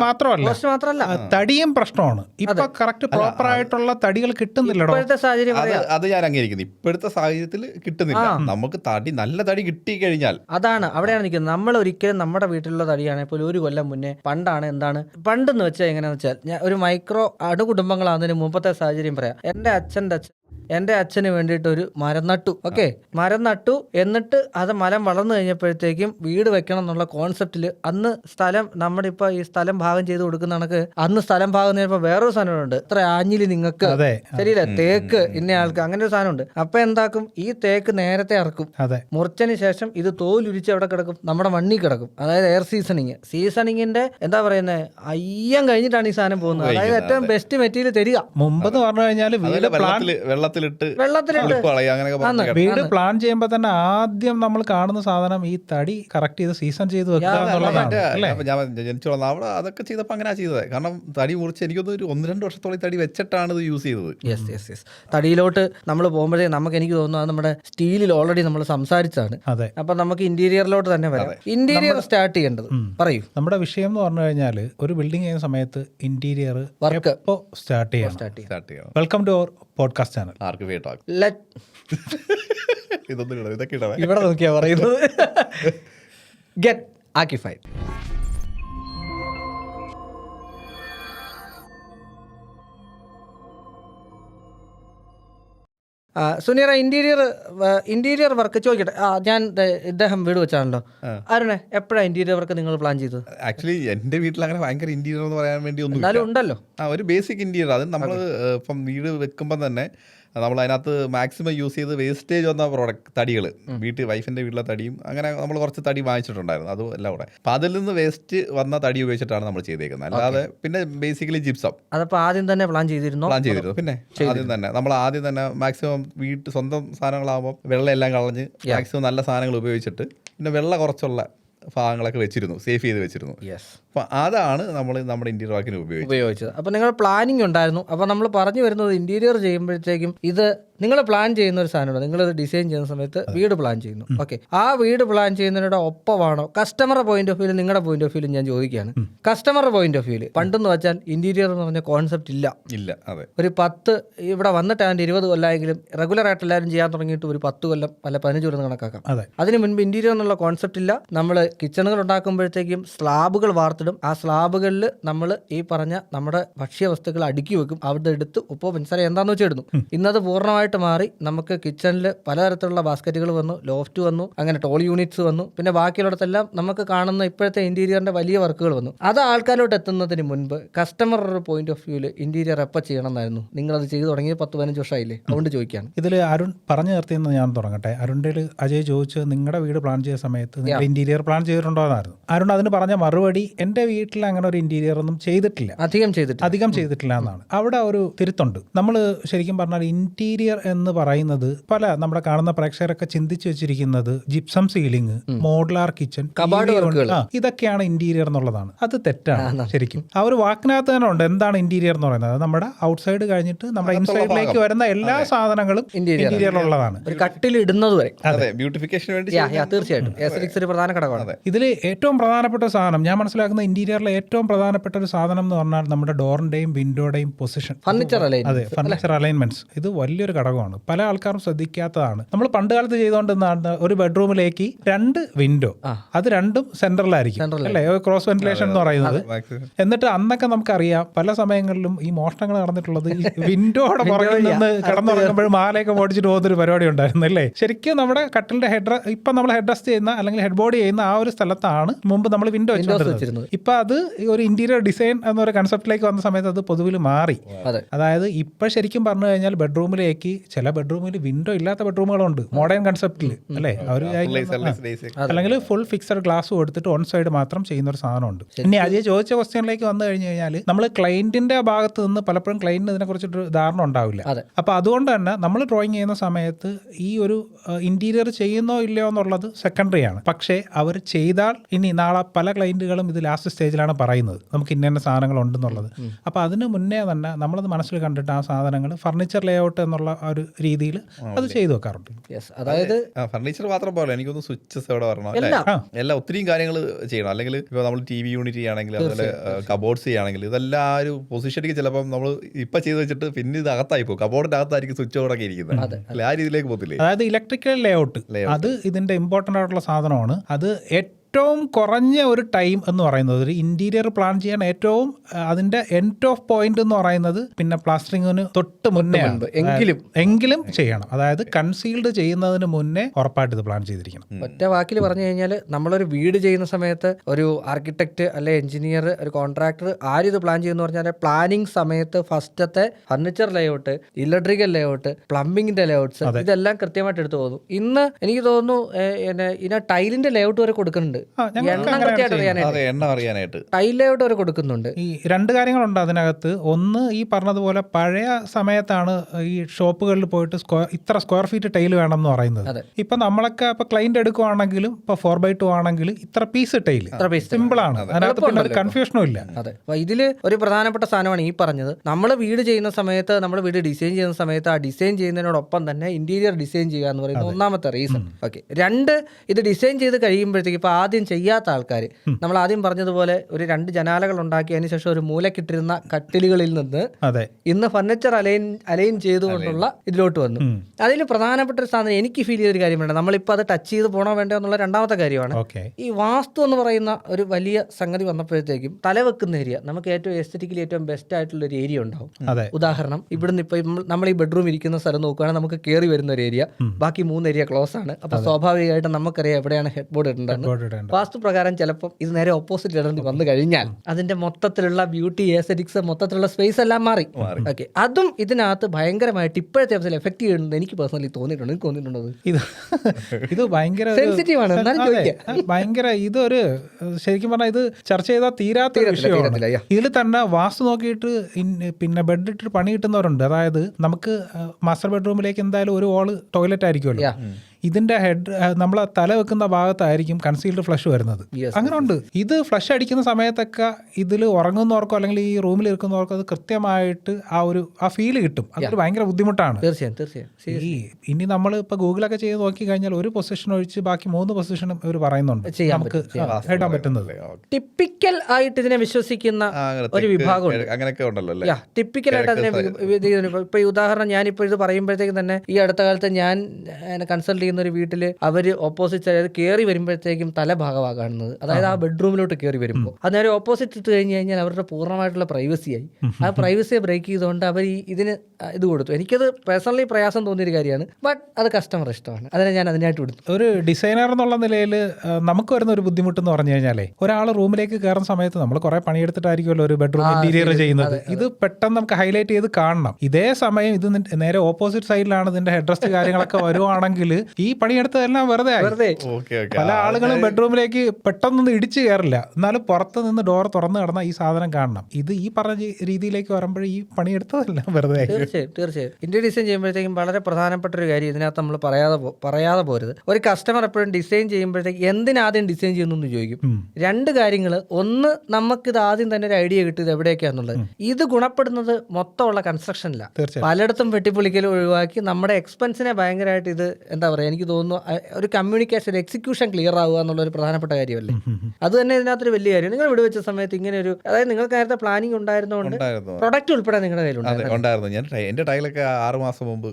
B: മാത്രമല്ല.
C: കോസ്റ്റ് മാത്രമല്ല.
B: തടിയും പ്രശ്നമാണ്. ഇപ്പൊ കറക്റ്റ് പ്രോപ്പർ ആയിട്ടുള്ള തടികൾ കിട്ടുന്നില്ലടോ?
C: ഇപ്പോഴത്തെ സാഹചര്യം
A: അത് ഞാൻ അംഗീകരിക്കുന്നു. ഇപ്പോഴത്തെ സാഹചര്യത്തിൽ കിട്ടുന്നില്ല. നമുക്ക് തടി നല്ല തടി കിട്ടി കഴിഞ്ഞാൽ
C: അതാണ് അവിടെയാണ് നിൽക്കുന്നത്. നമ്മൾ ഒരിക്കലും നമ്മുടെ വീട്ടിലുള്ള തടിയാണെങ്കിൽ പോലും ഒരു കൊല്ലം മുന്നേ പണ്ടാണ് എന്താണ് പണ്ടെന്ന് വെച്ചാൽ എങ്ങനെയാണെന്ന് വെച്ചാൽ ഞാൻ ഒരു മൈക്രോ അടുകുടുംബങ്ങളാണെന്നതിന് മുമ്പത്തെ സാഹചര്യം പറയാം. എന്റെ അച്ഛന്റെ അച്ഛൻ എന്റെ അച്ഛന് വേണ്ടിയിട്ട് ഒരു മരം നട്ടു. ഓക്കെ? മരം നട്ടു. എന്നിട്ട് അത് മരം വളർന്നു കഴിഞ്ഞപ്പോഴത്തേക്കും വീട് വെക്കണം എന്നുള്ള കോൺസെപ്റ്റിൽ അന്ന് സ്ഥലം നമ്മുടെ ഇപ്പൊ ഈ സ്ഥലം ഭാഗം ചെയ്ത് കൊടുക്കുന്ന കണക്ക് അന്ന് സ്ഥലം ഭാഗം ചെയ്യുമ്പോൾ വേറൊരു സാധനമുണ്ട്. ഇത്ര ആഞ്ഞിലി നിങ്ങൾക്ക്.
B: അതെ.
C: ശരിയല്ലേ? തേക്ക് ഇന്ന ആൾക്ക് അങ്ങനെ ഒരു സാധനമുണ്ട്. അപ്പൊ എന്താക്കും? ഈ തേക്ക് നേരത്തെ ഇറക്കും
B: അതെ.
C: മുറിച്ചതിന് ശേഷം ഇത് തോലുരിച്ച് അവിടെ കിടക്കും. നമ്മുടെ മണ്ണിൽ കിടക്കും. അതായത് എയർ സീസണിങ് സീസണിങ്ങിന്റെ എന്താ പറയുന്നത് അയ്യം കഴിഞ്ഞിട്ടാണ് ഈ സാധനം പോകുന്നത്. അതായത് ഏറ്റവും ബെസ്റ്റ് മെറ്റീരിയൽ തരിക.
B: മുമ്പ് പറഞ്ഞു കഴിഞ്ഞാൽ
A: വെള്ളത്തിലിട്ട്
C: വെള്ളത്തിലിട്ട്.
B: വീട് പ്ലാൻ ചെയ്യുമ്പോൾ തന്നെ ആദ്യം നമ്മൾ കാണുന്ന സാധനം ഈ തടി കറക്റ്റ് ചെയ്ത് സീസൺ ചെയ്ത് വെക്കുക എന്നുള്ളതാണ്
A: ഞാൻ ജനിച്ചു അവിടെ അതൊക്കെ ചെയ്തപ്പോൾ അങ്ങനെ ചെയ്തത്. കാരണം തടി മുറിച്ച് എനിക്കൊന്ന് ഒരു ഒന്ന് രണ്ട് വർഷത്തോളം തടി വെച്ചിട്ടാണ് ഇത് യൂസ് ചെയ്തത്.
C: യെസ് യെസ് യെസ് തടിയിലോട്ട് നമ്മൾ പോകുമ്പോഴേ നമുക്ക് എനിക്ക് തോന്നുന്നു അത് നമ്മുടെ സ്റ്റീലിൽ ഓൾറെഡി നമ്മൾ സംസാരിച്ചാണ്.
B: അതെ.
C: അപ്പൊ നമുക്ക് ഇന്റീരിയറിലോട്ട് തന്നെ വരാം. ഇന്റീരിയർ സ്റ്റാർട്ട് ചെയ്യേണ്ടത്. പറയൂ.
B: നമ്മുടെ വിഷയം എന്ന് പറഞ്ഞു കഴിഞ്ഞാൽ ഒരു ബിൽഡിംഗ് ചെയ്യുന്ന സമയത്ത് ഇന്റീരിയർ
C: വർക്ക്
B: സ്റ്റാർട്ട്
C: ചെയ്യാം
A: സ്റ്റാർട്ട് ചെയ്യാം
B: welcome to our podcast channel
A: ആർക്ക് വേട്ടോ
C: ലെറ്റ്
A: ഇതൊന്നും ഇതൊക്കെ
C: ഇവിടെ നോക്കിയാ പറയുന്നത്. ഗെറ്റ് ആക്കിഫൈഡ് സുനീറ ഇന്റീരിയർ ഇന്റീരിയർ വർക്ക് ചോദിക്കട്ടെ. ഞാൻ ഇദ്ദേഹം വീട് വെച്ചാണല്ലോ. അരുണെ എപ്പോഴാണ് ഇന്റീരിയർ വർക്ക് നിങ്ങൾ പ്ലാൻ ചെയ്തത്?
A: ആക്ച്വലി എന്റെ വീട്ടിൽ അങ്ങനെ ഭയങ്കര ഇന്റീരിയർ എന്ന് പറയാൻ വേണ്ടി ഒന്നും
C: ഉണ്ടല്ലോ.
A: ആ ഒരു ബേസിക് ഇന്റീരിയർ അത് നമ്മൾ ഇപ്പം വീട് വെക്കുമ്പോൾ തന്നെ നമ്മൾ അതിനകത്ത് മാക്സിമം യൂസ് ചെയ്ത് വേസ്റ്റേജ് വന്ന പ്രോഡക്റ്റ് തടികൾ വീട്ടിൽ വൈഫിന്റെ വീട്ടിലെ തടിയും അങ്ങനെ നമ്മൾ കുറച്ച് തടി വാങ്ങിച്ചിട്ടുണ്ടായിരുന്നു. അതും എല്ലാം കൂടെ. അപ്പം അതിൽ നിന്ന് വേസ്റ്റ് വന്ന തടി ഉപയോഗിച്ചിട്ടാണ് നമ്മൾ ചെയ്തേക്കുന്നത്. അല്ലാതെ പിന്നെ ബേസിക്കലി ജിപ്സം
C: അതപ്പോൾ ആദ്യം തന്നെ പ്ലാൻ ചെയ്തിരുന്നു?
A: പ്ലാൻ ചെയ്തിരുന്നു. പിന്നെ ആദ്യം തന്നെ. നമ്മൾ ആദ്യം തന്നെ മാക്സിമം വീട്ട് സ്വന്തം സാധനങ്ങളാകുമ്പോൾ വെള്ളം എല്ലാം കളഞ്ഞ് മാക്സിമം നല്ല സാധനങ്ങൾ ഉപയോഗിച്ചിട്ട് പിന്നെ വെള്ള കുറച്ചുള്ള ഭാഗങ്ങളൊക്കെ വെച്ചിരുന്നു സേഫ് ചെയ്ത് വെച്ചിരുന്നു.
C: യെസ്
A: അപ്പം അതാണ് നമ്മൾ നമ്മുടെ ഇന്റീരിയർ വാക്കിന് ഉപയോഗിച്ചത്.
C: ഉപയോഗിച്ചത്. അപ്പോൾ നിങ്ങൾ പ്ലാനിങ് ഉണ്ടായിരുന്നു. അപ്പോൾ നമ്മൾ പറഞ്ഞു വരുന്നത് ഇന്റീരിയർ ചെയ്യുമ്പോഴത്തേക്കും ഇത് നിങ്ങൾ പ്ലാൻ ചെയ്യുന്ന ഒരു സാധനമാണ്. നിങ്ങൾ ഡിസൈൻ ചെയ്യുന്ന സമയത്ത് വീട് പ്ലാൻ ചെയ്യുന്നു. ഓക്കെ ആ വീട് പ്ലാൻ ചെയ്യുന്നതിനോട് ഒപ്പമാണോ? കസ്റ്റമറുടെ പോയിന്റ് ഓഫ് വ്യൂ നിങ്ങളുടെ പോയിന്റ് ഓഫ് വ്യൂ ഞാൻ ചോദിക്കുകയാണ്. കസ്റ്റമറുടെ പോയിന്റ് ഓഫ് വ്യൂ പണ്ടെന്ന് വെച്ചാൽ ഇന്റീരിയർ എന്ന് പറഞ്ഞ കോൺസെപ്റ്റ് ഇല്ല.
A: ഇല്ല. അതെ.
C: ഒരു പത്ത് ഇവിടെ വന്നിട്ട് അതിന്റെ ഇരുപത് കൊല്ലമെങ്കിലും റെഗുലർ ആയിട്ട് എല്ലാവരും ചെയ്യാൻ തുടങ്ങിയിട്ട് ഒരു പത്ത് കൊല്ലം അല്ല പതിനഞ്ച് കൊല്ലം കണക്കാക്കാം.
B: അതെ.
C: അതിന് മുൻപ് ഇന്റീരിയർ എന്നുള്ള കോൺസെപ്റ്റ് ഇല്ല. നമ്മൾ കിച്ചണുകൾ ഉണ്ടാക്കുമ്പോഴത്തേക്കും സ്ലാബുകൾ വാർത്തിടും. ആ സ്ലാബുകളിൽ നമ്മൾ ഈ പറഞ്ഞ നമ്മുടെ ഭക്ഷ്യ വസ്തുക്കൾ അടുക്കി വെക്കും. അവിടെ എടുത്ത് ഉപ്പോ പഞ്ചസാര എന്താന്ന് വെച്ചാൽ ഇടുന്നു. ഇന്നത് പൂർണമായിട്ട് മാറി നമുക്ക് കിച്ചണിൽ പലതരത്തിലുള്ള ബാസ്ക്കറ്റുകൾ വന്നു ലോഫ്റ്റ് വന്നു അങ്ങനെ ടോൾ യൂണിറ്റ്സ് വന്നു. പിന്നെ ബാക്കിയുള്ളിടത്തെല്ലാം നമുക്ക് കാണുന്ന ഇപ്പോഴത്തെ ഇന്റീരിയറിന്റെ വലിയ വർക്കുകൾ വന്നു. അത് ആൾക്കാരോട്ട് എത്തുന്നതിന് മുൻപ് കസ്റ്റമർ പോയിന്റ് ഓഫ് വ്യൂവിൽ ഇന്റീരിയർ എപ്പ ചെയ്യണം നിങ്ങൾ അത് ചെയ്തു തുടങ്ങിയത് പത്ത് പതിനഞ്ച് വർഷമായില്ലേ? അതുകൊണ്ട് ചോദിക്കുകയാണ്
B: ഇതിൽ അരുൺ പറഞ്ഞു നിർത്തിയെന്ന് ഞാൻ തുടങ്ങട്ടെ. അരുണിൽ അജയ് ചോദിച്ച് നിങ്ങളുടെ വീട് പ്ലാൻ ചെയ്ത സമയത്ത് ഇന്റീരിയർ പ്ലാൻ ചെയ്തിട്ടുണ്ടോ എന്നായിരുന്നു അരുൺ അതിന് പറഞ്ഞ മറുപടി എന്റെ വീട്ടിൽ അങ്ങനെ ഒരു ഇന്റീരിയർ ഒന്നും ചെയ്തിട്ടില്ല.
C: അധികം ചെയ്തിട്ട്
B: അധികം ചെയ്തിട്ടില്ല എന്നാണ്. അവിടെ ഒരു തിരുത്തുണ്ട്. നമ്മൾ ശരിക്കും പറഞ്ഞാൽ ഇന്റീരിയർ എന്ന് പറയുന്നത് പല നമ്മുടെ കാണുന്ന പ്രേക്ഷകരൊക്കെ ചിന്തിച്ചു വെച്ചിരിക്കുന്നത് ജിപ്സം സീലിംഗ് മോഡുലാർ കിച്ചൺ ഇതൊക്കെയാണ് ഇന്റീരിയർ എന്നുള്ളതാണ്. അത് തെറ്റാണ് ശരിക്കും. ആ ഒരു വാക്കിനകത്ത് തന്നെ ഉണ്ട് എന്താണ് ഇന്റീരിയർ എന്ന് പറയുന്നത്. അത് നമ്മുടെ ഔട്ട്സൈഡ് കഴിഞ്ഞിട്ട് നമ്മുടെ ഇൻസൈഡിലേക്ക് വരുന്ന എല്ലാ സാധനങ്ങളും. ഇന്റീരിയറിലുള്ളതാണ്
C: ഒരു കട്ടിൽ ഇടുന്നത് വരെ.
A: അതെ ബ്യൂട്ടിഫിക്കേഷന് വേണ്ടി
C: തീർച്ചയായിട്ടും. പ്രധാന ഘടകമാണ്.
B: ഇതിൽ ഏറ്റവും പ്രധാനപ്പെട്ട സാധനം ഞാൻ മനസ്സിലാക്കുന്ന ഇന്റീരിയറിലെ ഏറ്റവും പ്രധാനപ്പെട്ട ഒരു സാധനം എന്ന് പറഞ്ഞാൽ നമ്മുടെ ഡോറിന്റെയും വിൻഡോയുടെയും പൊസിഷൻ.
C: ഫർണിച്ചർ അല്ലേ ഇത്?
B: അതെ ഫർണിച്ചർ അലൈൻമെന്റ്സ് ഇത് വലിയൊരു ഘടകമാണ്. പല ആൾക്കാരും ശ്രദ്ധിക്കാത്തതാണ്. നമ്മൾ പണ്ട് കാലത്ത് ചെയ്തുകൊണ്ടിരുന്ന ഒരു ബെഡ്റൂമിലേക്ക് രണ്ട് വിൻഡോ. അത് രണ്ടും സെന്ററിലായിരിക്കും അല്ലേ? ക്രോസ് വെന്റിലേഷൻ എന്ന് പറയുന്നത്. എന്നിട്ട് അന്നൊക്കെ നമുക്കറിയാം പല സമയങ്ങളിലും ഈ മോഷണങ്ങൾ നടന്നിട്ടുള്ളത് വിൻഡോയുടെ പുറകിൽ നിന്ന് കിടന്നുറങ്ങുമ്പോൾ മാലയൊക്കെ ഓടിച്ചിട്ട് പോകുന്നൊരു പരിപാടി ഉണ്ടായിരുന്നു അല്ലേ? ശരിക്കും നമ്മുടെ കട്ടിലിന്റെ ഹെഡ് ഇപ്പൊ നമ്മൾ ഹെഡ് റെസ്റ്റ് ചെയ്യുന്ന അല്ലെങ്കിൽ ഹെഡ് ബോഡി ചെയ്യുന്ന ആ ഒരു സ്ഥലത്താണ് മുമ്പ് നമ്മൾ വിൻഡോ വെച്ചിരുന്നത്. ഇപ്പൊ അത് ഒരു ഇന്റീരിയർ ഡിസൈൻ എന്നൊരു കൺസെപ്റ്റിലേക്ക് വന്ന സമയത്ത് അത് പൊതുവിൽ മാറി. അതായത് ഇപ്പൊ ശരിക്കും പറഞ്ഞു കഴിഞ്ഞാൽ ബെഡ്റൂമിലേക്ക് ചില ബെഡ്റൂമിൽ വിൻഡോ ഇല്ലാത്ത ബെഡ്റൂമുകളുണ്ട് മോഡേൺ കൺസെപ്റ്റിൽ അല്ലേ? അവർ. അല്ലെങ്കിൽ ഫുൾ ഫിക്സഡ് ഗ്ലാസ് കൊടുത്തിട്ട് ഓൺ സൈഡ് മാത്രം ചെയ്യുന്ന ഒരു സാധനമുണ്ട് ഇനി അജയ് ചോദിച്ച ക്വസ്റ്റ്യനിലേക്ക് വന്നു കഴിഞ്ഞു കഴിഞ്ഞാൽ നമ്മൾ ക്ലയന്റിന്റെ ഭാഗത്ത് നിന്ന് പലപ്പോഴും ക്ലയന്റിന് ഇതിനെ കുറിച്ചൊരു ധാരണ ഉണ്ടാവില്ല. അപ്പൊ അതുകൊണ്ട് തന്നെ നമ്മൾ ഡ്രോയിങ് ചെയ്യുന്ന സമയത്ത് ഈ ഒരു ഇന്റീരിയർ ചെയ്യുന്നോ ഇല്ലയോ എന്നുള്ളത് സെക്കൻഡറി ആണ്. പക്ഷേ അവർ ചെയ്താൽ ഇനി നാളെ പല ക്ലയന്റുകളും ഇത് ലാസ്റ്റ് സ്റ്റേജിലാണ് പറയുന്നത്. നമുക്ക് ഇന്ന സാധനങ്ങൾ ഉണ്ടെന്നുള്ളത് അപ്പോൾ അതിന് മുന്നേ തന്നെ നമ്മളത് മനസ്സിൽ കണ്ടിട്ട് ആ സാധനങ്ങൾ ഫർണിച്ചർ ലേഔട്ട് എന്നുള്ള ആ ഒരു രീതിയിൽ അത് ചെയ്തു വെക്കാറുണ്ട്.
C: യെസ് അതായത്
A: ഫർണിച്ചർ മാത്രം പോലെ എനിക്കൊന്ന് സ്വിച്ചസ് എവിടെ വരണം. അല്ലേ?
C: എല്ലാം.
A: ഒത്തിരി ഒത്തിരിയും കാര്യങ്ങൾ ചെയ്യണം. അല്ലെങ്കിൽ ഇപ്പോൾ നമ്മൾ ടി വി യൂണിറ്റ് ചെയ്യണമെങ്കിൽ അതുപോലെ കബോർഡ്സ് ചെയ്യുകയാണെങ്കിൽ ഇതെല്ലാം ആ ഒരു പൊസിഷനിലേക്ക് ചിലപ്പോൾ നമ്മൾ ഇപ്പം ചെയ്ത് വെച്ചിട്ട് പിന്നെ ഇത് അകത്തായി പോകും. കബോർഡിന്റെ അകത്തായിരിക്കും സ്വിച്ച് ഓടൊക്കെ ഇരിക്കുന്നത്. അല്ലേ? ആ രീതിയിലേക്ക് പോകത്തില്ലേ?
B: അതായത് ഇലക്ട്രിക്കൽ ലേഔട്ട് അത് ഇതിന്റെ ഇമ്പോർട്ടന്റ് ആയിട്ടുള്ള സാധനമാണ്. അത് ഏറ്റവും കുറഞ്ഞ ഒരു ടൈം എന്ന് പറയുന്നത് ഒരു ഇന്റീരിയർ പ്ലാൻ ചെയ്യാൻ ഏറ്റവും അതിന്റെ അതിന്റെ എൻഡ് ഓഫ് പോയിന്റ് എന്ന് പറയുന്നത് പിന്നെ പ്ലാസ്റ്ററിങ്ങിന് തൊട്ട് മുന്നേ
C: എങ്കിലും.
B: എങ്കിലും ചെയ്യണം. അതായത് കൺസീൽഡ് ചെയ്യുന്നതിന് മുന്നേ ഉറപ്പായിട്ട് ഇത് പ്ലാൻ ചെയ്തിരിക്കണം.
C: ഒറ്റ വാക്കിൽ പറഞ്ഞു കഴിഞ്ഞാൽ നമ്മളൊരു വീട് ചെയ്യുന്ന സമയത്ത് ഒരു ആർക്കിടെക്ട് അല്ലെ എഞ്ചിനീയർ ഒരു കോൺട്രാക്ടർ ആരും ഇത് പ്ലാൻ ചെയ്യുന്ന പറഞ്ഞാൽ പ്ലാനിങ് സമയത്ത് ഫസ്റ്റത്തെ ഫർണിച്ചർ ലേഔട്ട് ഇലക്ട്രിക്കൽ ലേഔട്ട് പ്ലംബിങ്ങിന്റെ ലേഔട്ട്സ് ഇതെല്ലാം കൃത്യമായിട്ട് എടുത്തു പോകുന്നു. ഇന്ന് എനിക്ക് തോന്നുന്നു ഇതിനെ ടൈലിന്റെ ലേഔട്ട് വരെ കൊടുക്കുന്നുണ്ട്. എണ്ണം അറിയാനായിട്ട്.
A: അതെ എണ്ണം അറിയാനായിട്ട്.
C: ടൈൽ ലേഔട്ട് വരെ കൊടുക്കുന്നുണ്ട്.
B: ഈ രണ്ട് കാര്യങ്ങളുണ്ട് അതിനകത്ത്. ഒന്ന് ഈ പറഞ്ഞതുപോലെ പഴയ സമയത്താണ് ഈ ഷോപ്പുകളിൽ പോയിട്ട് സ്ക്വയർ ഇത്ര സ്ക്വയർ ഫീറ്റ് ടൈൽ വേണം എന്ന് പറയുന്നത്.
C: അതെ.
B: ഇപ്പൊ നമ്മളൊക്കെ ഇപ്പൊ ക്ലൈന്റ് എടുക്കുവാണെങ്കിലും ഇപ്പൊ ഫോർ ബൈ ടു ആണെങ്കിലും ഇത്ര പീസ് ടൈൽ. സിമ്പിൾ ആണ്. അതിനകത്ത് പിന്നെ കൺഫ്യൂഷനും ഇല്ല.
C: അതെ. അപ്പൊ ഇതിൽ ഒരു പ്രധാനപ്പെട്ട സാധനമാണ് ഈ പറഞ്ഞത്. നമ്മൾ വീട് ചെയ്യുന്ന സമയത്ത് നമ്മൾ വീട് ഡിസൈൻ ചെയ്യുന്ന സമയത്ത് ആ ഡിസൈൻ ചെയ്യുന്നതിനോടൊപ്പം തന്നെ ഇന്റീരിയർ ഡിസൈൻ ചെയ്യുക എന്ന് പറയുന്നത് ഒന്നാമത്തെ റീസൺ ഓക്കെ രണ്ട് ഇത് ഡിസൈൻ ചെയ്ത് കഴിയുമ്പോഴത്തേക്ക് ഇപ്പൊ ആദ്യം ചെയ്യാത്ത ആൾക്കാർ നമ്മൾ ആദ്യം പറഞ്ഞതുപോലെ ഒരു രണ്ട് ജനാലകൾ ഉണ്ടാക്കിയതിന് ശേഷം ഒരു മൂലക്കിട്ടിരുന്ന കട്ടിലുകളിൽ നിന്ന് ഇന്ന് ഫർണിച്ചർ അലൈൻ അലൈൻ ചെയ്തുകൊണ്ടുള്ള ഇതിലോട്ട് വന്നു. അതിൽ പ്രധാനപ്പെട്ട ഒരു സാധനം എനിക്ക് ഫീൽ ചെയ്തൊരു കാര്യമുണ്ട്. നമ്മളിപ്പോൾ അത് ടച്ച് ചെയ്ത് പോകണോ വേണ്ടോ എന്നുള്ള രണ്ടാമത്തെ കാര്യമാണ്. ഈ വാസ്തു എന്ന് പറയുന്ന ഒരു വലിയ സംഗതി വന്നപ്പോഴത്തേക്കും തലവെക്കുന്ന ഏരിയ നമുക്ക് ഏറ്റവും എസ്തറ്റിക്കലി ഏറ്റവും ബെസ്റ്റ് ആയിട്ടുള്ള ഒരു ഏരിയ ഉണ്ടാവും. ഉദാഹരണം ഇവിടുന്ന് ഇപ്പൊ നമ്മൾ- നമ്മൾ ഈ ബെഡ്റൂം ഇരിക്കുന്ന സ്ഥലം നോക്കുകയാണെങ്കിൽ നമുക്ക് കയറി വരുന്ന ഒരു ഏരിയ ബാക്കി മൂന്ന് ഏരിയ ക്ലോസ് ആണ്. അപ്പൊ സ്വാഭാവികമായിട്ടും നമുക്കറിയാം എവിടെയാണ് ഹെഡ് ബോർഡ് ഇടേണ്ടത്. വാസ്തു പ്രകാരം ചിലപ്പോൾ ഇത് നേരെ ഓപ്പോസിറ്റ് ഇടേണ്ടി വന്നു കഴിഞ്ഞാൽ അതിന്റെ മൊത്തത്തിലുള്ള ബ്യൂട്ടി ഏസറ്റിക്സ് മൊത്തത്തിലുള്ള സ്പേസ് എല്ലാം മാറി. ഓക്കെ അതും ഇതിനകത്ത് ഭയങ്കരമായിട്ട് ഇപ്പോഴത്തെ അവസ്ഥയിൽ എഫക്ട് ചെയ്യുന്നുണ്ട് എനിക്ക് പേഴ്സണലി തോന്നിയിട്ടുണ്ട്. എനിക്ക് തോന്നിയിട്ടുണ്ടോ
B: ഇത് ഇത് ഭയങ്കര
C: സെൻസിറ്റീവ് ആണ്, എന്നാലും.
B: ഭയങ്കര ഇതൊരു ശരിക്കും പറഞ്ഞാൽ ഇത് ചർച്ച ചെയ്താൽ തീരാത്ത വിഷയമാണ്. ഇതിൽ തന്നെ വാസ്തു നോക്കിയിട്ട് പിന്നെ ബെഡ് ഇട്ടിട്ട് പണി കിട്ടുന്നവരുണ്ട്. അതായത് നമുക്ക് മാസ്റ്റർ ബെഡ്റൂമിലേക്ക് എന്തായാലും ഒരു ഓൾ ടോയ്ലറ്റ് ആയിരിക്കുമല്ലോ. ഇതിന്റെ ഹെഡ് നമ്മൾ തല വെക്കുന്ന ഭാഗത്തായിരിക്കും കൺസീൽഡ് ഫ്ലഷ് വരുന്നത്. അങ്ങനെ ഉണ്ട് ഇത് ഫ്ലഷ് അടിക്കുന്ന സമയത്തൊക്കെ ഇതിൽ ഉറങ്ങുന്നവർക്കോ അല്ലെങ്കിൽ ഈ റൂമിൽ ഇരിക്കുന്നവർക്കോ അത് കൃത്യമായിട്ട് ആ ഒരു ആ ഫീൽ കിട്ടും. അതൊരു ഭയങ്കര ബുദ്ധിമുട്ടാണ്.
C: തീർച്ചയായും തീർച്ചയായും. ശരി.
B: ഈ ഇനി നമ്മൾ ഇപ്പൊ ഗൂഗിളൊക്കെ ചെയ്ത് നോക്കി കഴിഞ്ഞാൽ ഒരു പൊസിഷൻ ഒഴിച്ച് ബാക്കി മൂന്ന് പൊസിഷനും ഇവർ പറയുന്നുണ്ട്. നമുക്ക് കേട്ടാൻ പറ്റുന്നത്.
C: ടിപ്പിക്കൽ ആയിട്ട് ഇതിനെ വിശ്വസിക്കുന്ന ഒരു വിഭാഗം
A: അങ്ങനെയൊക്കെ ഉണ്ടല്ലോ
C: ടിപ്പിക്കൽ ആയിട്ട് അതിനെ. ഇപ്പൊ- ഉദാഹരണം ഞാനിപ്പോൾ ഇത് പറയുമ്പോഴത്തേക്ക് തന്നെ ഈ അടുത്ത കാലത്ത് ഞാൻ കൺസൾട്ട് ചെയ്യുന്ന ഒരു വീട്ടിൽ അവർ ഓപ്പോസിറ്റ് അതായത് കയറി വരുമ്പോഴത്തേക്കും തല ഭാഗമാണ് കാണുന്നത് അതായത് ആ ബെഡ്റൂമിലോട്ട് കയറി വരുമ്പോൾ അത് നേരെ ഓപ്പോസിറ്റ് ഇട്ട് കഴിഞ്ഞ് കഴിഞ്ഞാൽ അവരുടെ പൂർണമായിട്ടുള്ള പ്രൈവസിയായി ആ പ്രൈവസിയെ ബ്രേക്ക് ചെയ്തുകൊണ്ട് അവർ ഈ ഇതിന് ഇത് കൊടുത്തു. എനിക്കത് പേഴ്സണലി പ്രയാസം തോന്നിയൊരു കാര്യമാണ്. ബട്ട് അത് കസ്റ്റമർ ഇഷ്ടമാണ്. അതിനെ ഞാൻ അതിനായിട്ട് കൊടുത്തു
B: ഒരു ഡിസൈനർ എന്നുള്ള നിലയിൽ നമുക്ക് വരുന്ന ഒരു ബുദ്ധിമുട്ട് എന്ന് പറഞ്ഞു കഴിഞ്ഞാലേ ഒരാൾ റൂമിലേക്ക് കയറുന്ന സമയത്ത് നമ്മൾ കുറെ പണിയെടുത്തിട്ടായിരിക്കുമല്ലോ ഒരു ബെഡ്റൂം ഇന്റീരിയർ ചെയ്യുന്നത്. ഇത് പെട്ടെന്ന് നമുക്ക് ഹൈലൈറ്റ് ചെയ്ത് കാണണം. ഇതേ സമയം ഇത് നേരെ ഓപ്പോസിറ്റ് സൈഡിലാണ് ഇതിന്റെ ഹെഡ്രസ്റ്റ് കാര്യങ്ങളൊക്കെ വരുവാണെങ്കിൽ ഈ പണിയെടുത്തതെല്ലാം വെറുതെ.
C: വെറുതെ
A: ഓക്കെ ഓക്കെ.
B: പല ആളുകളും ബെഡ്റൂമിലേക്ക് പെട്ടെന്നൊന്നും ഇടിച്ചു കയറില്ല. എന്നാലും പുറത്ത് നിന്ന് ഡോർ തുറന്നു കിടന്ന ഈ സാധനം കാണണം. ഇത് ഈ പറഞ്ഞ രീതിയിലേക്ക് വരുമ്പോൾ ഈ പണിയെടുത്തതെല്ലാം വെറുതെ.
C: തീർച്ചയായും തീർച്ചയായും. ഇന്ത്യ ഡിസൈൻ ചെയ്യുമ്പോഴത്തേക്കും വളരെ പ്രധാനപ്പെട്ട ഒരു കാര്യം ഇതിനകത്ത് നമ്മൾ പറയാതെ പറയാതെ പോരുത്. ഒരു കസ്റ്റമർ എപ്പോഴും ഡിസൈൻ ചെയ്യുമ്പോഴത്തേക്ക് എന്തിനാദ്യം ഡിസൈൻ ചെയ്യുന്നു എന്ന് ചോദിക്കും. രണ്ട് കാര്യങ്ങൾ ഒന്ന് നമുക്ക് ഇത് ആദ്യം തന്നെ ഒരു ഐഡിയ കിട്ടിയത് എവിടെയൊക്കെയാന്നുള്ളത്. ഇത് ഗുണപ്പെടുന്നത് മൊത്തമുള്ള കൺസ്ട്രക്ഷനില്ല
B: തീർച്ചയായും.
C: പലയിടത്തും വെട്ടിപ്പൊളിക്കൽ ഒഴിവാക്കി നമ്മുടെ എക്സ്പെൻസിനെ ഭയങ്കരമായിട്ട് ഇത് എന്താ പറയുക എനിക്ക് തോന്നുന്നു ഒരു കമ്മ്യൂണിക്കേഷൻ എക്സിക്യൂഷൻ ക്ലിയർ ആവുക എന്നുള്ള ഒരു പ്രധാനപ്പെട്ട കാര്യമല്ലേ? അത് തന്നെ ഇതിനകത്തൊരു വലിയ കാര്യം. നിങ്ങൾ ഇവിടെ വെച്ച സമയത്ത് ഇങ്ങനെ ഒരു അതായത് നിങ്ങൾക്ക് നേരത്തെ പ്ലാനിങ് ഉണ്ടായിരുന്നതുകൊണ്ട്
A: ഉണ്ടായിരുന്നു.
C: പ്രൊഡക്റ്റ് ഉൾപ്പെടെ നിങ്ങളുടെ
A: കയ്യിലുണ്ടായിരുന്നു. ഞാൻ എന്റെ ടൈലൊക്കെ ആറ് മാസം മുമ്പ്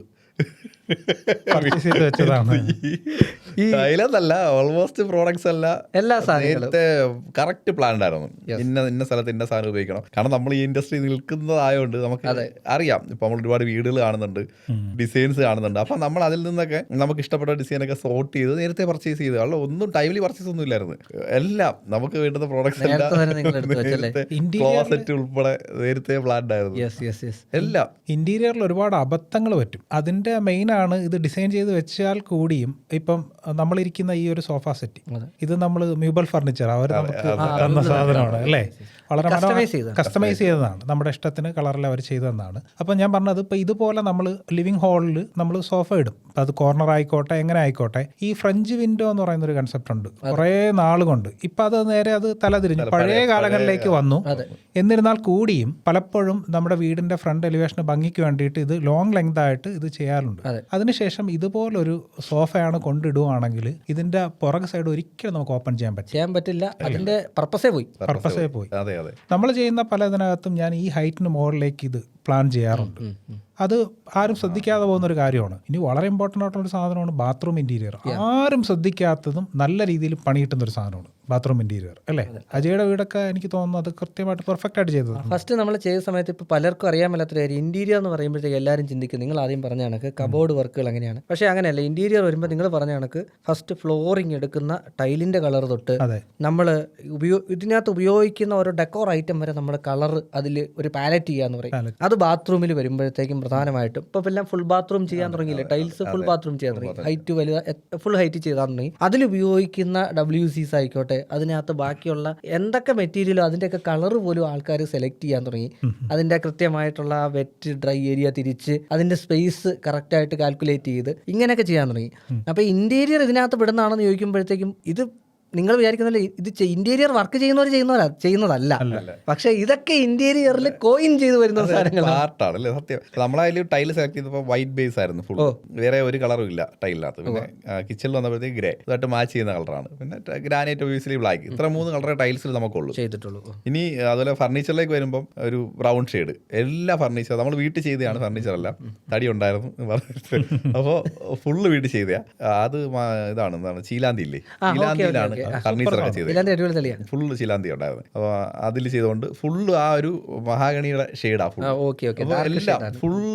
B: ചെയ്ത് വെച്ചതാണ്.
A: ഓൾമോസ്റ്റ് പ്രോഡക്ട്സ് അല്ല.
C: എല്ലാ
A: നേരത്തെ കറക്റ്റ് പ്ലാൻ ആയിരുന്നു ഇന്ന ഇന്ന സ്ഥലത്ത് ഇന്ന സാധനം ഉപയോഗിക്കണം. കാരണം നമ്മൾ ഈ ഇൻഡസ്ട്രി നിൽക്കുന്നതായതുകൊണ്ട് നമുക്ക് അറിയാം. ഇപ്പൊ നമ്മൾ ഒരുപാട് വീടുകൾ കാണുന്നുണ്ട് ഡിസൈൻസ് കാണുന്നുണ്ട്. അപ്പൊ നമ്മൾ അതിൽ നിന്നൊക്കെ നമുക്ക് ഇഷ്ടപ്പെട്ട ഡിസൈൻ ഒക്കെ സോർട്ട് ചെയ്ത് നേരത്തെ പർച്ചേസ് ചെയ്ത്. അല്ല ഒന്നും ടൈംലി പർച്ചേസ് ഒന്നും ഇല്ലായിരുന്നു. എല്ലാം നമുക്ക് വേണ്ടുന്ന പ്രോഡക്ട്സ്
C: എല്ലാം?
A: ക്ലോസറ്റ് ഉൾപ്പെടെ നേരത്തെ പ്ലാൻ ഉണ്ടായിരുന്നു.
C: യെസ് യെസ് യെസ്
A: എല്ലാം.
B: ഇന്റീരിയറിൽ ഒരുപാട് അബദ്ധങ്ങൾ പറ്റും. അതിന്റെ മെയിൻ ആണ് ഇത് ഡിസൈൻ ചെയ്ത് വെച്ചാൽ കൂടിയും ഇപ്പം നമ്മളിരിക്കുന്ന ഈ ഒരു സോഫ സെറ്റ്. ഇത് നമ്മൾ മ്യൂബൽ ഫർണിച്ചർ അവർ നമുക്ക് തന്ന സാധനമാണ് അല്ലേ? വളരെ. കസ്റ്റമൈസ് ചെയ്തതാണ്. നമ്മുടെ ഇഷ്ടത്തിന് കളറിൽ അവർ ചെയ്തതെന്നാണ്. അപ്പം ഞാൻ പറഞ്ഞത് ഇപ്പം ഇതുപോലെ നമ്മൾ ലിവിങ് ഹാളിൽ നമ്മൾ സോഫ ഇടും. അപ്പം അത് കോർണർ ആയിക്കോട്ടെ എങ്ങനെ ആയിക്കോട്ടെ. ഈ ഫ്രഞ്ച് വിൻഡോ എന്ന് പറയുന്ന ഒരു കൺസെപ്റ്റ് ഉണ്ട്. കുറേ നാളുകൊണ്ട്. കൊണ്ട് ഇപ്പം അത് നേരെ അത് തലതിരിഞ്ഞു പഴയ കാലങ്ങളിലേക്ക് വന്നു. എന്നിരുന്നാൽ കൂടിയും പലപ്പോഴും നമ്മുടെ വീടിന്റെ ഫ്രണ്ട് എലിവേഷന് ഭംഗിക്ക് വേണ്ടിയിട്ട് ഇത് ലോങ് ലെങ്ത് ആയിട്ട് ഇത് ചെയ്യാറുണ്ട്. അതിനുശേഷം ഇതുപോലൊരു സോഫയാണ് കൊണ്ടിടുവാണെങ്കിൽ ഇതിന്റെ പുറകെ സൈഡ് ഒരിക്കലും നമുക്ക് ഓപ്പൺ ചെയ്യാൻ പറ്റും
C: ചെയ്യാൻ പറ്റില്ല. അതിന്റെ പർപ്പസേ പോയി.
B: പർപ്പസേ പോയി.
A: അതെ അതെ.
B: നമ്മൾ ചെയ്യുന്ന പല ഇതിനകത്തും ഞാൻ ഈ ഹൈറ്റിന് മുകളിലേക്ക് ഇത് പ്ലാൻ ചെയ്യാറുണ്ട്. അത് ആരും ശ്രദ്ധിക്കാതെ പോകുന്ന ഒരു കാര്യമാണ്. ഇനി വളരെ ഇമ്പോർട്ടന്റ് ആയിട്ടുള്ള ഒരു സാധനമാണ് ബാത്റൂം ഇന്റീരിയർ ആരും ശ്രദ്ധിക്കാത്തതും നല്ല രീതിയിൽ പണി കിട്ടുന്ന ഒരു സാധനമാണ് ബാത്റൂം ഇന്റീരിയർ അല്ലേ? അജയുടെ വീടൊക്കെ എനിക്ക് തോന്നുന്നു അത് കൃത്യമായിട്ട് പെർഫെക്റ്റ് ആയിട്ട് ചെയ്തത്
C: ഫസ്റ്റ് നമ്മൾ ചെയ്ത സമയത്ത് ഇപ്പോൾ പലർക്കും അറിയാൻ മേലാത്തൊരു കാര്യം. ഇന്റീരിയർ എന്ന് പറയുമ്പോഴത്തേക്ക് എല്ലാവരും ചിന്തിക്കും. നിങ്ങൾ ആദ്യം പറഞ്ഞ കണക്ക് കബോർഡ് വർക്കുകൾ എങ്ങനെയാണ് പക്ഷേ അങ്ങനെയല്ല. ഇന്റീരിയർ വരുമ്പോൾ നിങ്ങൾ പറഞ്ഞ കണക്ക് ഫസ്റ്റ് ഫ്ലോറിംഗ് എടുക്കുന്ന ടൈലിന്റെ കളർ തൊട്ട്
B: അതെ.
C: നമ്മൾ ഉപയോ ഇതിനകത്ത് ഉപയോഗിക്കുന്ന ഓരോ ഡെക്കോർ ഐറ്റം വരെ നമ്മൾ കളർ അതിൽ ഒരു പാലറ്റ് ചെയ്യാന്ന് പറയും. അത് ബാത്റൂമിൽ വരുമ്പോഴത്തേക്കും പ്രധാനമായിട്ടും. ഇപ്പൊ എല്ലാം ഫുൾ ബാത്റൂം ചെയ്യാൻ തുടങ്ങിയില്ലേ? ടൈൽസ് ഫുൾ ബാത്റൂം ചെയ്യാൻ തുടങ്ങി. ഹൈറ്റ് വലുത് ഫുൾ ഹൈറ്റ് ചെയ്താൽ തുടങ്ങി അതിൽ ഉപയോഗിക്കുന്ന ഡബ്ല്യു സീസ് ആയിക്കോട്ടെ അതിനകത്ത് ബാക്കിയുള്ള എന്തൊക്കെ മെറ്റീരിയലോ അതിന്റെയൊക്കെ കളർ പോലും ആൾക്കാർ സെലക്ട് ചെയ്യാൻ തുടങ്ങി. അതിന്റെ കൃത്യമായിട്ടുള്ള വെറ്റ് ഡ്രൈ ഏരിയ തിരിച്ച് അതിന്റെ സ്പേസ് കറക്റ്റായിട്ട് കാൽക്കുലേറ്റ് ചെയ്ത് ഇങ്ങനെയൊക്കെ ചെയ്യാൻ തുടങ്ങി. അപ്പോൾ ഇന്റീരിയർ ഇതിനകത്ത് പെടുന്നതാണെന്ന് ചോദിക്കുമ്പോഴത്തേക്കും ഇത് നിങ്ങൾ വിചാരിക്കുന്നില്ല ഇത് ഇന്റീരിയർ വർക്ക് ചെയ്യുന്നവർ ചെയ്യുന്നവരാ ചെയ്യുന്നതല്ല. പക്ഷെ ഇതൊക്കെ ഇന്റീരിയറിൽ കോയിൻ ചെയ്തു വരുന്ന സാധനങ്ങളാണ്
A: സത്യം. നമ്മളതിൽ ടൈൽ സെലക്ട് ചെയ്തപ്പോൾ വൈറ്റ് ബേസ് ആയിരുന്നു ഫുൾ വേറെ ഒരു കളറും ഇല്ല ടൈലിനകത്ത് പിന്നെ കിച്ചണിൽ വന്നപ്പോഴത്തേക്ക് ഗ്രേ ഇതായിട്ട് മാച്ച് ചെയ്യുന്ന കളറാണ് പിന്നെ ഗ്രാനൈറ്റ് ഒബിയസ്ലി ബ്ലാക്ക് ഇത്ര മൂന്ന് കളറേ ടൈൽസിൽ നമുക്കുള്ളൂ.
C: ചെയ്തിട്ടുള്ളൂ.
A: ഇനി അതുപോലെ ഫർണിച്ചറിലേക്ക് വരുമ്പോൾ ഒരു ബ്രൗൺ ഷെയ്ഡ് എല്ലാ ഫർണിച്ചർ നമ്മൾ വീട്ടിൽ ചെയ്തതാണ് ഫർണിച്ചർ അല്ല. തടി ഉണ്ടായിരുന്നു അപ്പോൾ ഫുള്ള് വീട്ടിൽ ചെയ്തയാ. അത് ഇതാണ് എന്താണ്? ചീലാന്തി ഇല്ലേ? ചീലാന്തിയിലാണ് ഫുള്ള് ശിലാന്തി ഉണ്ടായിരുന്നു. അപ്പോൾ അതിൽ ചെയ്തുകൊണ്ട് ഫുള്ള് ആ ഒരു മഹാഗണിയുടെ ഷെയ്ഡാ ഫുൾ ഫുള്ള് എല്ലാം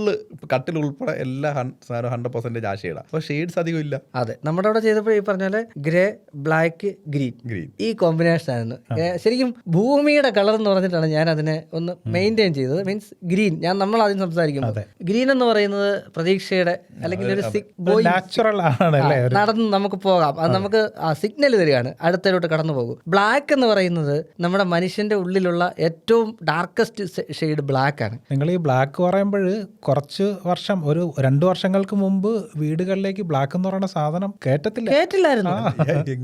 A: ഫുള്ള് കട്ടിൽ ഉൾപ്പെടെ എല്ലാ സാധനവും ഹൺഡ്രഡ് പെർസെന്റേജ് ആ അപ്പൊ അപ്പോൾ ഷെയ്ഡ്സ് അധികം ഇല്ല.
C: അതെ. നമ്മുടെ അവിടെ ചെയ്തപ്പോൾ ഈ പറഞ്ഞ പോലെ ഗ്രേ ബ്ലാക്ക് ഗ്രീൻ
A: ഗ്രീൻ
C: ഈ കോമ്പിനേഷൻ ആയിരുന്നു. ശരിക്കും ഭൂമിയുടെ കളർ എന്ന് പറഞ്ഞിട്ടാണ് ഞാൻ അതിനെ ഒന്ന് മെയിന്റെയിൻ ചെയ്തത്. മീൻസ് ഗ്രീൻ ഞാൻ നമ്മൾ ആദ്യം സംസാരിക്കുമ്പോൾ ഗ്രീൻ എന്ന് പറയുന്നത് പ്രതീക്ഷയുടെ അല്ലെങ്കിൽ ഒരു
B: നാച്ചുറൽ
C: നടന്ന് നമുക്ക് പോകാം. അത് നമുക്ക് സിഗ്നൽ തരികയാണ്. അടുത്തയിലോട്ട് കടന്നു പോകും. ബ്ലാക്ക് എന്ന് പറയുന്നത് നമ്മുടെ മനുഷ്യന്റെ ഉള്ളിലുള്ള ഏറ്റവും ഡാർക്കസ്റ്റ് ഷെയ്ഡ് ബ്ലാക്ക് ആണ്.
B: നിങ്ങൾ ഈ ബ്ലാക്ക് പറയുമ്പോൾ കുറച്ച് വർഷം ഒരു രണ്ടു വർഷങ്ങൾക്ക് മുമ്പ് വീടുകളിലേക്ക് ബ്ലാക്ക് എന്ന് പറയുന്ന സാധനം കേട്ടത്തില്ല
C: കേട്ടില്ലായിരുന്നു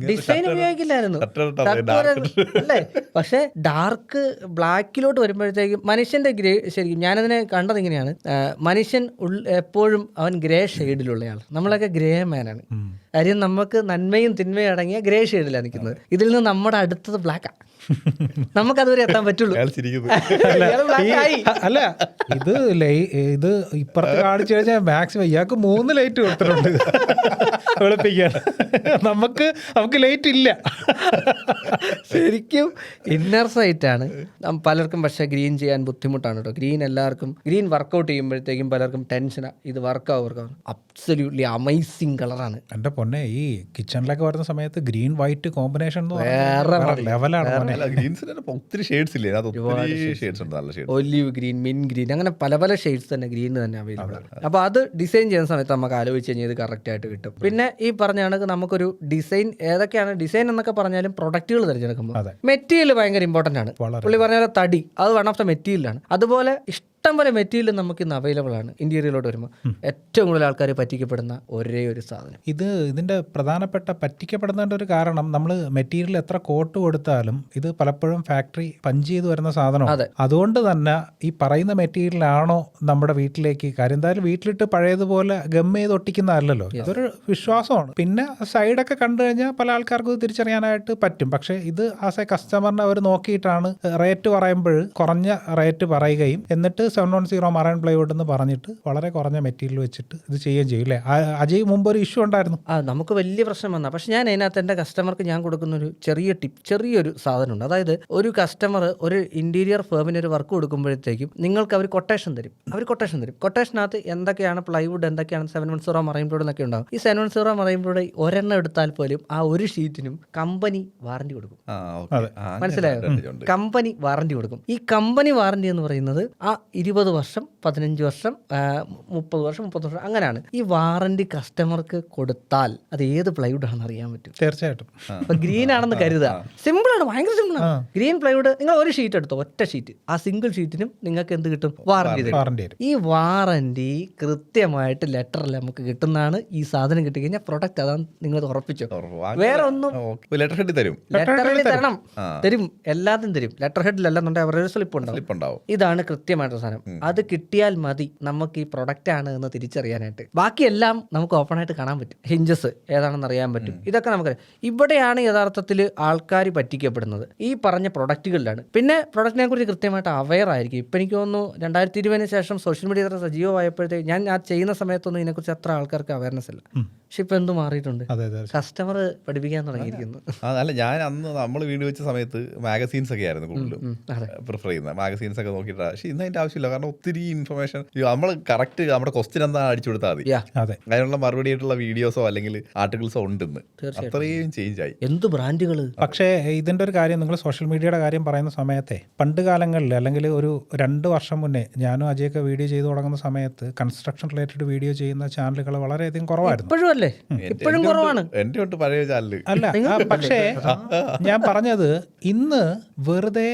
C: ഡിസൈൻ ഉപയോഗിക്കില്ലായിരുന്നു. അല്ലേ? പക്ഷെ ഡാർക്ക് ബ്ലാക്കിലോട്ട് വരുമ്പോഴത്തേക്കും മനുഷ്യന്റെ ഗ്രേ ശരിക്കും ഞാനതിനെ കണ്ടത് ഇങ്ങനെയാണ്. മനുഷ്യൻ എപ്പോഴും അവൻ ഗ്രേ ഷെയ്ഡിലുള്ളയാൾ നമ്മളൊക്കെ ഗ്രേ മാനാണ് കാര്യം നമുക്ക് നന്മയും തിന്മയും അടങ്ങിയ ഗ്രേ ഷെയ്ഡിലാണ് നിൽക്കുന്നത്. ഇതിൽ നിന്ന് നമ്മുടെ അടുത്തത് ബ്ലാക്കാ നമുക്കതുവരെ എത്താൻ പറ്റുള്ളൂ.
B: അല്ല ഇത് ഇത് ഇപ്പുറത്ത് കാണിച്ചു കഴിഞ്ഞാൽ മാക്സിമം ഇയാൾക്ക് മൂന്ന് ലൈറ്റ് കൊടുത്തിട്ടുണ്ട്. വെളുപ്പിക്കാൻ നമുക്ക് നമുക്ക് ലൈറ്റ് ഇല്ല.
C: ശരിക്കും ഇന്നർ സൈറ്റ് ആണ്. പലർക്കും പക്ഷേ ഗ്രീൻ ചെയ്യാൻ ബുദ്ധിമുട്ടാണ് കേട്ടോ. ഗ്രീൻ എല്ലാവർക്കും ഗ്രീൻ വർക്കൗട്ട് ചെയ്യുമ്പോഴത്തേക്കും പലർക്കും ടെൻഷനാണ് ഇത് വർക്കാവും വർക്കാവും അബ്സല്യൂട്ട്ലി അമേസിങ് കളറാണ്
B: എന്റെ പൊന്നെ ഈ കിച്ചണിലൊക്കെ വരുന്ന സമയത്ത് ഗ്രീൻ വൈറ്റ് കോമ്പിനേഷൻ
C: വേറെ
B: ലെവലാണ്
A: ഒത്തിരി ഷെയ്ഡ്സ് ഇല്ലേ? അത് ഒത്തിരി ഷെയ്ഡ്സ് ഉണ്ട് നല്ല shade
C: olive green mint green അങ്ങനെ പല പല ഷെയ്ഡ്സ് തന്നെ ഗ്രീൻ തന്നെ അവൈലബിൾ ആണ്. അപ്പോൾ അത് ഡിസൈൻ ചെയ്യുന്ന സമയത്ത് നമുക്ക് ആലോചിച്ച് കഴിഞ്ഞാൽ ഇത് കറക്റ്റ് ആയിട്ട് കിട്ടും. പിന്നെ ഈ പറഞ്ഞ കണക്ക് നമുക്കൊരു ഡിസൈൻ ഏതൊക്കെയാണ് ഡിസൈൻ എന്നൊക്കെ പറഞ്ഞാലും പ്രൊഡക്റ്റുകൾ തിരഞ്ഞെടുക്കുമ്പോൾ മെറ്റീരിയൽ ഭയങ്കര ഇമ്പോർട്ടന്റ് ആണ്. പുള്ളി പറഞ്ഞ തടി അത് വൺ ഓഫ് ദ മെറ്റീരിയലാണ് അതുപോലെ ഇഷ്ടം പോലെ മെറ്റീരിയൽ നമുക്ക് ഇന്ന് അവൈലബിൾ ആണ് ഇന്റീരിയറിലോട്ട് വരുമ്പോൾ ഏറ്റവും കൂടുതൽ ആൾക്കാർ പറ്റിക്കപ്പെടുന്ന ഒരേ ഒരു സാധനം.
B: ഇത് ഇതിന്റെ പ്രധാനപ്പെട്ട പറ്റിക്കപ്പെടുന്നതിന്റെ ഒരു കാരണം നമ്മൾ മെറ്റീരിയൽ എത്ര കോട്ട് കൊടുത്താലും ഇത് പലപ്പോഴും ഫാക്ടറി പഞ്ച് ചെയ്ത് വരുന്ന സാധനമാണ്.
C: അതെ.
B: അതുകൊണ്ട് തന്നെ ഈ പറയുന്ന മെറ്റീരിയലാണോ നമ്മുടെ വീട്ടിലേക്ക്? കാര്യം എന്തായാലും വീട്ടിലിട്ട് പഴയതുപോലെ ഗം ചെയ്ത് ഒട്ടിക്കുന്നതല്ലല്ലോ ഇതൊരു വിശ്വാസമാണ്. പിന്നെ സൈഡൊക്കെ കണ്ടു കഴിഞ്ഞാൽ പല ആൾക്കാർക്കും തിരിച്ചറിയാനായിട്ട് പറ്റും. പക്ഷേ ഇത് ആസ് എ കസ്റ്റമറിനെ അവർ നോക്കിയിട്ടാണ് റേറ്റ് പറയുമ്പോൾ കുറഞ്ഞ റേറ്റ് പറയുകയും എന്നിട്ട് seven one zero marine plywood എന്ന് പറഞ്ഞിട്ട് വളരെ കുറഞ്ഞ മെറ്റീരിയൽ വെച്ചിട്ട് ഇത് ചെയ്യുകയും ചെയ്യും അല്ലേ അജയ് മുമ്പ് ഒരു ഇഷ്യൂ ഉണ്ടായിരുന്നു.
C: ആ നമുക്ക് വലിയ പ്രശ്നം വന്നാൽ പക്ഷെ ഞാൻ അതിനകത്ത് എന്റെ കസ്റ്റമർക്ക് ഞാൻ കൊടുക്കുന്ന ഒരു ചെറിയ ടിപ്പ് ചെറിയൊരു സാധനമുണ്ട്. അതായത് ഒരു കസ്റ്റമർ ഒരു ഇന്റീരിയർ ഫേമിന് ഒരു വർക്ക് കൊടുക്കുമ്പോഴത്തേക്കും നിങ്ങൾക്ക് അവർ കൊട്ടേഷൻ തരും. അവർ കൊട്ടേഷൻ തരും. കൊട്ടേഷനകത്ത് എന്തൊക്കെയാണ് പ്ലൈവുഡ് എന്തൊക്കെയാണ് seven one zero marine plywood എന്നൊക്കെ ഉണ്ടാവും. ഈ seven one zero marine plywood ഒരെണ്ണം എടുത്താൽ പോലും ആ ഒരു ഷീറ്റിനും കമ്പനി വാറണ്ടി കൊടുക്കും.
A: ആ ഓക്കെ.
C: മനസ്സിലായോ? കമ്പനി വാറണ്ടി കൊടുക്കും. ഈ കമ്പനി വാറണ്ടി എന്ന് പറയുന്നത് ആ ഇരുപത് വർഷം പതിനഞ്ച് വർഷം മുപ്പത് വർഷം മുപ്പത് വർഷം അങ്ങനെയാണ്. ഈ വാറണ്ടി കസ്റ്റമർക്ക് കൊടുത്താൽ അത് ഏത് പ്ലൈവുഡ് ആണെന്ന് അറിയാൻ പറ്റും.
B: തീർച്ചയായിട്ടും.
C: അപ്പൊ ഗ്രീൻ ആണെന്ന് കരുതുക. സിമ്പിൾ ആണ് ഭയങ്കര സിമ്പിൾ ആണ്. ഗ്രീൻ പ്ലൈവുഡ് നിങ്ങൾ ഒരു ഷീറ്റ് എടുത്തോ ഒറ്റ ഷീറ്റ് ആ സിംഗിൾ ഷീറ്റിനും നിങ്ങൾക്ക് എന്ത് കിട്ടും? വാറണ്ടി ഈ വാറണ്ടി കൃത്യമായിട്ട് ലെറ്ററിൽ നമുക്ക് കിട്ടുന്നതാണ്. ഈ സാധനം കിട്ടിക്കഴിഞ്ഞാൽ പ്രൊഡക്റ്റ് അതാണ് നിങ്ങൾ ഉറപ്പിച്ചു. വേറെ ഒന്നും
A: ലെറ്റർ ഹെഡ് തരും.
C: ലെറ്റർ ഹെഡ്
A: തരണം.
C: തരും. എല്ലാത്തിനും തരും. ലെറ്റർ ഹെഡിൽ അല്ലെന്നുണ്ടെങ്കിൽ അവരുടെ സ്ലിപ്പ് ഉണ്ടാവും. ഇതാണ് കൃത്യമായിട്ടുള്ള സാധനം. സാധനം. അത് കിട്ടിയാൽ മതി. നമുക്ക് ഈ പ്രൊഡക്റ്റ് ആണ് എന്ന് തിരിച്ചറിയാനായിട്ട്. ബാക്കിയെല്ലാം നമുക്ക് ഓപ്പൺ ആയിട്ട് കാണാൻ പറ്റും. ഹിഞ്ചസ് ഏതാണെന്ന് അറിയാൻ പറ്റും. ഇതൊക്കെ നമുക്ക് ഇവിടെയാണ് യഥാർത്ഥത്തിൽ ആൾക്കാർ പറ്റിക്കപ്പെടുന്നത്. ഈ പറഞ്ഞ പ്രൊഡക്റ്റുകളിലാണ് പിന്നെ പ്രൊഡക്റ്റിനെ കുറിച്ച് കൃത്യമായിട്ട് അവയർ ആയിരിക്കും. ഇപ്പം എനിക്ക് തോന്നുന്നു രണ്ടായിരത്തി ഇരുപതിന് ശേഷം സോഷ്യൽ മീഡിയ ഇത്ര സജീവമായപ്പോഴത്തേക്ക് ഞാൻ ആ ചെയ്യുന്ന സമയത്തൊന്നും ഇതിനെക്കുറിച്ച് അത്ര ആൾക്കാർക്ക് അവയർനെസ് ഇല്ല. പക്ഷെ ഇപ്പൊ എന്ത് മാറിയിട്ടുണ്ട്.
B: അതെ അതെ
C: കസ്റ്റമർ പഠിപ്പിക്കാൻ തുടങ്ങിയിരിക്കുന്നു.
A: അല്ല ഞാൻ അന്ന് നമ്മൾ വീട് വെച്ച സമയത്ത് മാഗസീൻസ് ഒക്കെ ആയിരുന്നു കൂടുതലും. പ്രിഫർ ചെയ്യുന്ന. മാഗസീൻസ് ഒക്കെ നോക്കിയിട്ടാണ് പക്ഷേ ഇന്ന് അതിന്റെ ആവശ്യമില്ല. കാരണം ഒത്തിരി ഇൻഫർമേഷൻ നമ്മൾ കറക്റ്റ് നമ്മുടെ ക്വസ്റ്റ്യൻ എന്താ അടിച്ചു കൊടുത്താൽ മതി.
C: യാ.
B: അതെ.
A: അതിനുള്ള മറുപടി ആയിട്ടുള്ള വീഡിയോസോ അല്ലെങ്കിൽ ആർട്ടിക്കിൾസോ ഉണ്ടെന്ന്. അത്രയും ചേഞ്ച് ആയി.
C: എന്ത് ബ്രാൻഡുകൾ
B: പക്ഷേ ഇതിന്റെ ഒരു കാര്യം നിങ്ങൾ സോഷ്യൽ മീഡിയയുടെ കാര്യം പറയുന്ന സമയത്തെ പണ്ട് കാലങ്ങളിൽ അല്ലെങ്കിൽ ഒരു രണ്ട് വർഷം മുന്നേ ഞാനും അജയൊക്കെ വീഡിയോ ചെയ്തു തുടങ്ങുന്ന സമയത്ത് കൺസ്ട്രക്ഷൻ റിലേറ്റഡ് വീഡിയോ ചെയ്യുന്ന ചാനലുകൾ വളരെയധികം കുറവായിരുന്നു.
C: ഇപ്പോഴും അല്ലേ ഇപ്പോഴും കുറവാണ്.
A: എന്റെ തൊട്ട് പഴയ ചാനൽ.
B: അല്ല പക്ഷേ ഞാൻ പറഞ്ഞത് ഇന്ന് വെറുതെ